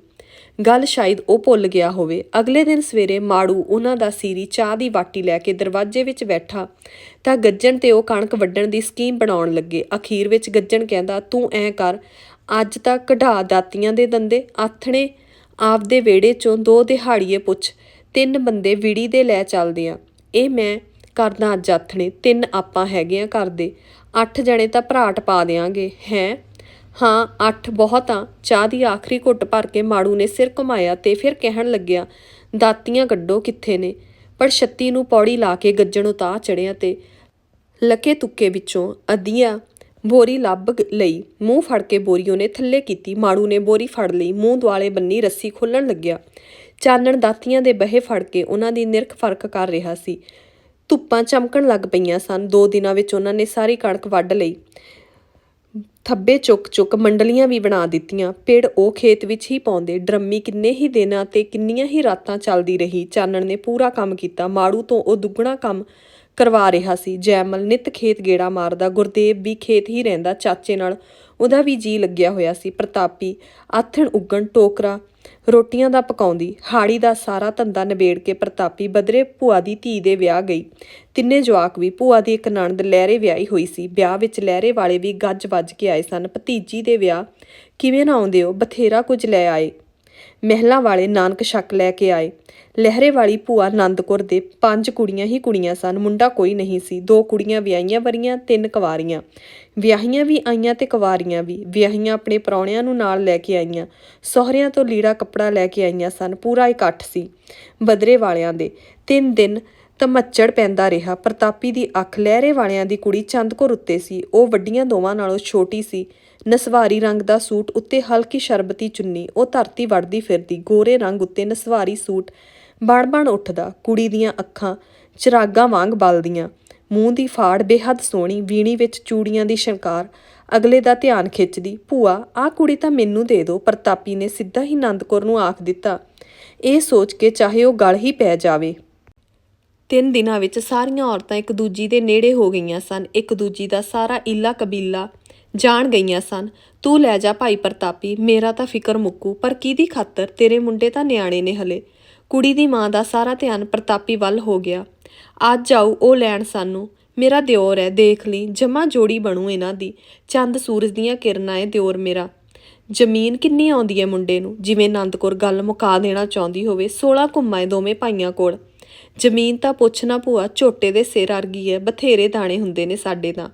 ਗੱਲ ਸ਼ਾਇਦ ਉਹ ਭੁੱਲ ਗਿਆ ਹੋਵੇ। ਅਗਲੇ ਦਿਨ ਸਵੇਰੇ ਮਾੜੂ ਉਹਨਾਂ ਦਾ ਸੀਰੀ ਚਾਹ ਦੀ ਵਾਟੀ ਲੈ ਕੇ ਦਰਵਾਜ਼ੇ ਵਿੱਚ ਬੈਠਾ ਤਾਂ ਗੱਜਣ ਤੇ ਉਹ ਕਣਕ ਵੱਢਣ ਦੀ ਸਕੀਮ ਬਣਾਉਣ ਲੱਗੇ। ਅਖੀਰ ਵਿੱਚ ਗੱਜਣ ਕਹਿੰਦਾ, ਤੂੰ ਐ ਕਰ, ਅੱਜ ਤਾਂ ਕਢਾ ਦਾਤੀਆਂ ਦੇ ਦੰਦੇ, ਆਥਣੇ ਆਪਦੇ ਵਿਹੜੇ ਚੋਂ ਦੋ ਦਿਹਾੜੀਏ ਪੁੱਛ, ਤਿੰਨ ਬੰਦੇ ਵਿੜੀ ਦੇ ਲੈ ਚੱਲਦੇ ਆ। ਇਹ ਮੈਂ ਕਰਦਾ ਅੱਜ ਆਥਣੇ, ਤਿੰਨ ਆਪਾਂ ਹੈਗੇ ਆ ਘਰ ਦੇ। ਅੱਠ ਜਣੇ ਤਾਂ ਭਰਾਟ ਪਾ ਦਿਆਂਗੇ, ਹੈ? ਹਾਂ, ਅੱਠ ਬਹੁਤ ਆ। ਚਾਹ ਦੀ ਆਖਰੀ ਘੁੱਟ ਭਰ ਕੇ ਮਾੜੂ ਨੇ ਸਿਰ ਘੁਮਾਇਆ ਤੇ ਫਿਰ ਕਹਿਣ ਲੱਗਿਆ, ਦਾਤੀਆਂ ਕੱਢੋ ਕਿੱਥੇ ਨੇ? ਪਰ ਛੱਤੀ ਨੂੰ ਪੌੜੀ ਲਾ ਕੇ ਗੱਜਣ ਉਤਾਹ ਚੜਿਆ ਤੇ ਲੱਕੇ ਤੁੱਕੇ ਵਿੱਚੋਂ ਅਧੀਆ ਬੋਰੀ ਲੱਭ ਲਈ। ਮੂੰਹ ਫੜ ਕੇ ਬੋਰੀ ਉਹਨੇ ਥੱਲੇ ਕੀਤੀ। ਮਾੜੂ ਨੇ ਬੋਰੀ ਫੜ ਲਈ। ਮੂੰਹ ਦੁਆਲੇ ਬੰਨੀ ਰੱਸੀ ਖੋਲਣ ਲੱਗਿਆ। ਚਾਨਣ ਦਾਤੀਆਂ ਦੇ ਬਹੇ ਫੜ ਕੇ ਉਹਨਾਂ ਦੀ ਨਿਰਖ ਫ਼ਰਕ ਕਰ ਰਿਹਾ ਸੀ। ਧੁੱਪਾਂ ਚਮਕਣ ਲੱਗ ਪਈਆਂ ਸਨ। ਦੋ ਦਿਨਾਂ ਵਿੱਚ ਉਹਨਾਂ ਨੇ ਸਾਰੀ ਕਣਕ ਵੱਢ ਲਈ। ਥੱਬੇ ਚੁੱਕ ਚੁੱਕ ਮੰਡਲੀਆਂ ਵੀ ਬਣਾ ਦਿੱਤੀਆਂ। ਪੇੜ ਉਹ ਖੇਤ ਵਿੱਚ ਹੀ ਪਾਉਂਦੇ। ਡਰਮੀ ਕਿੰਨੇ ਹੀ ਦਿਨਾਂ ਤੇ ਕਿੰਨੀਆਂ ਹੀ ਰਾਤਾਂ ਚੱਲਦੀ ਰਹੀ। ਚਾਨਣ ਨੇ ਪੂਰਾ ਕੰਮ ਕੀਤਾ। ਮਾੜੂ ਤੋਂ ਉਹ ਦੁੱਗਣਾ ਕੰਮ ਕਰਵਾ ਰਿਹਾ ਸੀ। ਜੈਮਲ ਨਿਤ ਖੇਤ ਗੇੜਾ ਮਾਰਦਾ। ਗੁਰਦੇਵ ਵੀ ਖੇਤ ਹੀ ਰਹਿੰਦਾ। ਚਾਚੇ ਨਾਲ ਉਹਦਾ ਵੀ ਜੀ ਲੱਗਿਆ ਹੋਇਆ ਸੀ। ਪ੍ਰਤਾਪੀ ਆਥਣ ਉੱਗਣ, ਟੋਕਰਾ ਰੋਟੀਆਂ ਦਾ ਪਕਾਉਂਦੀ ਹਾੜੀ ਦਾ ਸਾਰਾ ਧੰਦਾ ਨਿਬੇੜ ਕੇ ਪ੍ਰਤਾਪੀ ਬਦਰੇ ਭੂਆ ਦੀ ਧੀ ਦੇ ਵਿਆਹ ਗਈ। ਤਿੰਨੇ ਜਵਾਕ ਵੀ ਭੂਆ ਦੀ ਇੱਕ ਨਣਦ ਲਹਿਰੇ ਵਿਆਹੀ ਹੋਈ ਸੀ। ਵਿਆਹ ਵਿੱਚ ਲਹਿਰੇ ਵਾਲੇ ਵੀ ਗੱਜ ਵੱਜ ਕੇ ਆਏ ਸਨ। ਭਤੀਜੀ ਦੇ ਵਿਆਹ ਕਿਵੇਂ ਨਾ ਆਉਂਦੇ ਹੋ, ਬਥੇਰਾ ਕੁਝ ਲੈ ਆਏ। ਮਹਿਲਾਂ ਵਾਲੇ ਨਾਨਕ ਸ਼ੱਕ ਲੈ ਕੇ ਆਏ। ਲਹਿਰੇ ਵਾਲੀ ਭੂਆ ਆਨੰਦਕੌਰ ਦੇ ਪੰਜ ਕੁੜੀਆਂ ਹੀ ਕੁੜੀਆਂ ਸਨ। ਮੁੰਡਾ ਕੋਈ ਨਹੀਂ ਸੀ। ਦੋ ਕੁੜੀਆਂ ਵਿਆਹੀਆਂ ਵਰੀਆਂ ਤਿੰਨ ਕੁਵਾਰੀਆਂ। ਵਿਆਹੀਆਂ ਵੀ ਆਈਆਂ ਤੇ ਕੁਵਾਰੀਆਂ ਵੀ। ਵਿਆਹੀਆਂ ਆਪਣੇ ਪ੍ਰਾਹੁਣਿਆਂ ਨੂੰ ਨਾਲ ਲੈ ਕੇ ਆਈਆਂ। ਸਹੁਰਿਆਂ ਤੋਂ ਲੀੜਾ ਕੱਪੜਾ ਲੈ ਕੇ ਆਈਆਂ ਸਨ। ਪੂਰਾ ਇਕੱਠ ਸੀ ਬਦਰੇ ਵਾਲਿਆਂ ਦੇ। ਤਿੰਨ ਦਿਨ ਤਮੱਚੜ ਪੈਂਦਾ ਰਿਹਾ। ਪ੍ਰਤਾਪੀ ਦੀ ਅੱਖ ਲਹਿਰੇ ਵਾਲਿਆਂ ਦੀ ਕੁੜੀ ਚੰਦਕੁਰ ਉੱਤੇ ਸੀ। ਉਹ ਵੱਡੀਆਂ ਦੋਵਾਂ ਨਾਲੋਂ ਛੋਟੀ ਸੀ। ਨਸਵਾਰੀ ਰੰਗ ਦਾ ਸੂਟ, ਉੱਤੇ ਹਲਕੀ ਸ਼ਰਬਤੀ ਚੁੰਨੀ, ਉਹ ਧਰਤੀ ਵੜਦੀ ਫਿਰਦੀ, ਗੋਰੇ ਰੰਗ ਉੱਤੇ ਨਸਵਾਰੀ ਸੂਟ। ਬਣ-ਬਣ ਉੱਠਦਾ, ਕੁੜੀ ਦੀਆਂ ਅੱਖਾਂ ਚਿਰਾਗਾਂ ਵਾਂਗ ਬਲਦੀਆਂ। ਮੂੰਹ ਦੀ ਫਾੜ ਬੇਹੱਦ ਸੋਹਣੀ, ਵੀਣੀ ਵਿੱਚ ਚੂੜੀਆਂ ਦੀ ਸ਼ਿੰਗਾਰ। ਅਗਲੇ ਦਾ ਧਿਆਨ ਖਿੱਚਦੀ, ਭੂਆ, ਆਹ ਕੁੜੀ ਤਾਂ ਮੈਨੂੰ ਦੇ ਦਿਓ ਪ੍ਰਤਾਪੀ ਨੇ ਸਿੱਧਾ ਹੀ ਆਨੰਦਕੌਰ ਨੂੰ ਆਖ ਦਿੱਤਾ। ਇਹ ਸੋਚ ਕੇ ਚਾਹੇ ਉਹ ਗਲ ਹੀ ਪੈ ਜਾਵੇ। ਤਿੰਨ ਦਿਨਾਂ ਵਿੱਚ ਸਾਰੀਆਂ ਔਰਤਾਂ ਇੱਕ ਦੂਜੀ ਦੇ ਨੇੜੇ ਹੋ ਗਈਆਂ ਸਨ। ਇੱਕ ਦੂਜੀ ਦਾ ਸਾਰਾ ਇਲਾ ਕਬੀਲਾ ਜਾਣ ਗਈਆਂ ਸਨ। ਤੂੰ ਲੈ ਜਾ ਭਾਈ ਪ੍ਰਤਾਪੀ, ਮੇਰਾ ਤਾਂ ਫਿਕਰ ਮੁੱਕੂ, ਪਰ ਕਿਹਦੀ ਖਾਤਰ? ਤੇਰੇ ਮੁੰਡੇ ਤਾਂ ਨਿਆਣੇ ਨੇ ਹਲੇ। ਕੁੜੀ ਦੀ ਮਾਂ ਦਾ ਸਾਰਾ ਧਿਆਨ ਪ੍ਰਤਾਪੀ ਵੱਲ ਹੋ ਗਿਆ। ਅੱਜ ਆਊ ਉਹ ਲੈਣ ਸਾਨੂੰ। ਮੇਰਾ ਦਿਓਰ ਹੈ ਦੇਖ ਲਈ, ਜਮਾ ਜੋੜੀ ਬਣੂ ਇਹਨਾਂ ਦੀ। ਚੰਦ ਸੂਰਜ ਦੀਆਂ ਕਿਰਨਾਂ ਏ ਦਿਓਰ ਮੇਰਾ। ਜ਼ਮੀਨ ਕਿੰਨੀ ਆਉਂਦੀ ਹੈ ਮੁੰਡੇ ਨੂੰ? ਜਿਵੇਂ ਆਨੰਦਕੌਰ ਗੱਲ ਮੁਕਾ ਦੇਣਾ ਚਾਹੁੰਦੀ ਹੋਵੇ 16 ਘੁੰਮਾਏ ਦੋਵੇਂ ਭਾਈਆਂ ਕੋਲ। ਜ਼ਮੀਨ ਤਾਂ ਪੁੱਛਣਾ ਭੂਆ ਝੋਟੇ ਦੇ ਸਿਰ ਅਰਗੀ ਹੈ ਬਥੇਰੇ ਦਾਣੇ ਹੁੰਦੇ ਨੇ ਸਾਡੇ ਤਾਂ।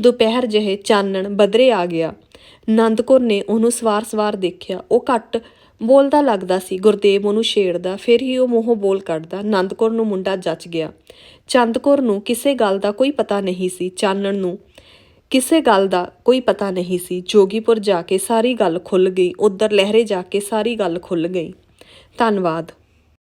ਦੁਪਹਿਰ ਜਿਹੇ ਚਾਨਣ ਬਦਰੇ ਆ ਗਿਆ। ਆਨੰਦਕੌਰ ਨੇ ਉਹਨੂੰ ਸਵਾਰ-ਸਵਾਰ ਦੇਖਿਆ। ਉਹ ਘੱਟ ਬੋਲਦਾ ਲੱਗਦਾ ਸੀ। ਗੁਰਦੇਵ ਉਹਨੂੰ ਛੇੜਦਾ, ਫਿਰ ਹੀ ਉਹ ਮੂੰਹੋਂ ਬੋਲ ਕੱਢਦਾ। ਆਨੰਦਕੌਰ ਨੂੰ ਮੁੰਡਾ ਜੱਚ ਗਿਆ। ਚੰਦਕੌਰ ਨੂੰ ਕਿਸੇ ਗੱਲ ਦਾ ਕੋਈ ਪਤਾ ਨਹੀਂ ਸੀ। ਚਾਨਣ ਨੂੰ ਕਿਸੇ ਗੱਲ ਦਾ ਕੋਈ ਪਤਾ ਨਹੀਂ ਸੀ। ਜੋਗੀਪੁਰ ਜਾ ਕੇ ਸਾਰੀ ਗੱਲ ਖੁੱਲ ਗਈ। ਉਧਰ ਲਹਿਰੇ ਜਾ ਕੇ ਸਾਰੀ ਗੱਲ ਖੁੱਲ ਗਈ। ਧੰਨਵਾਦ।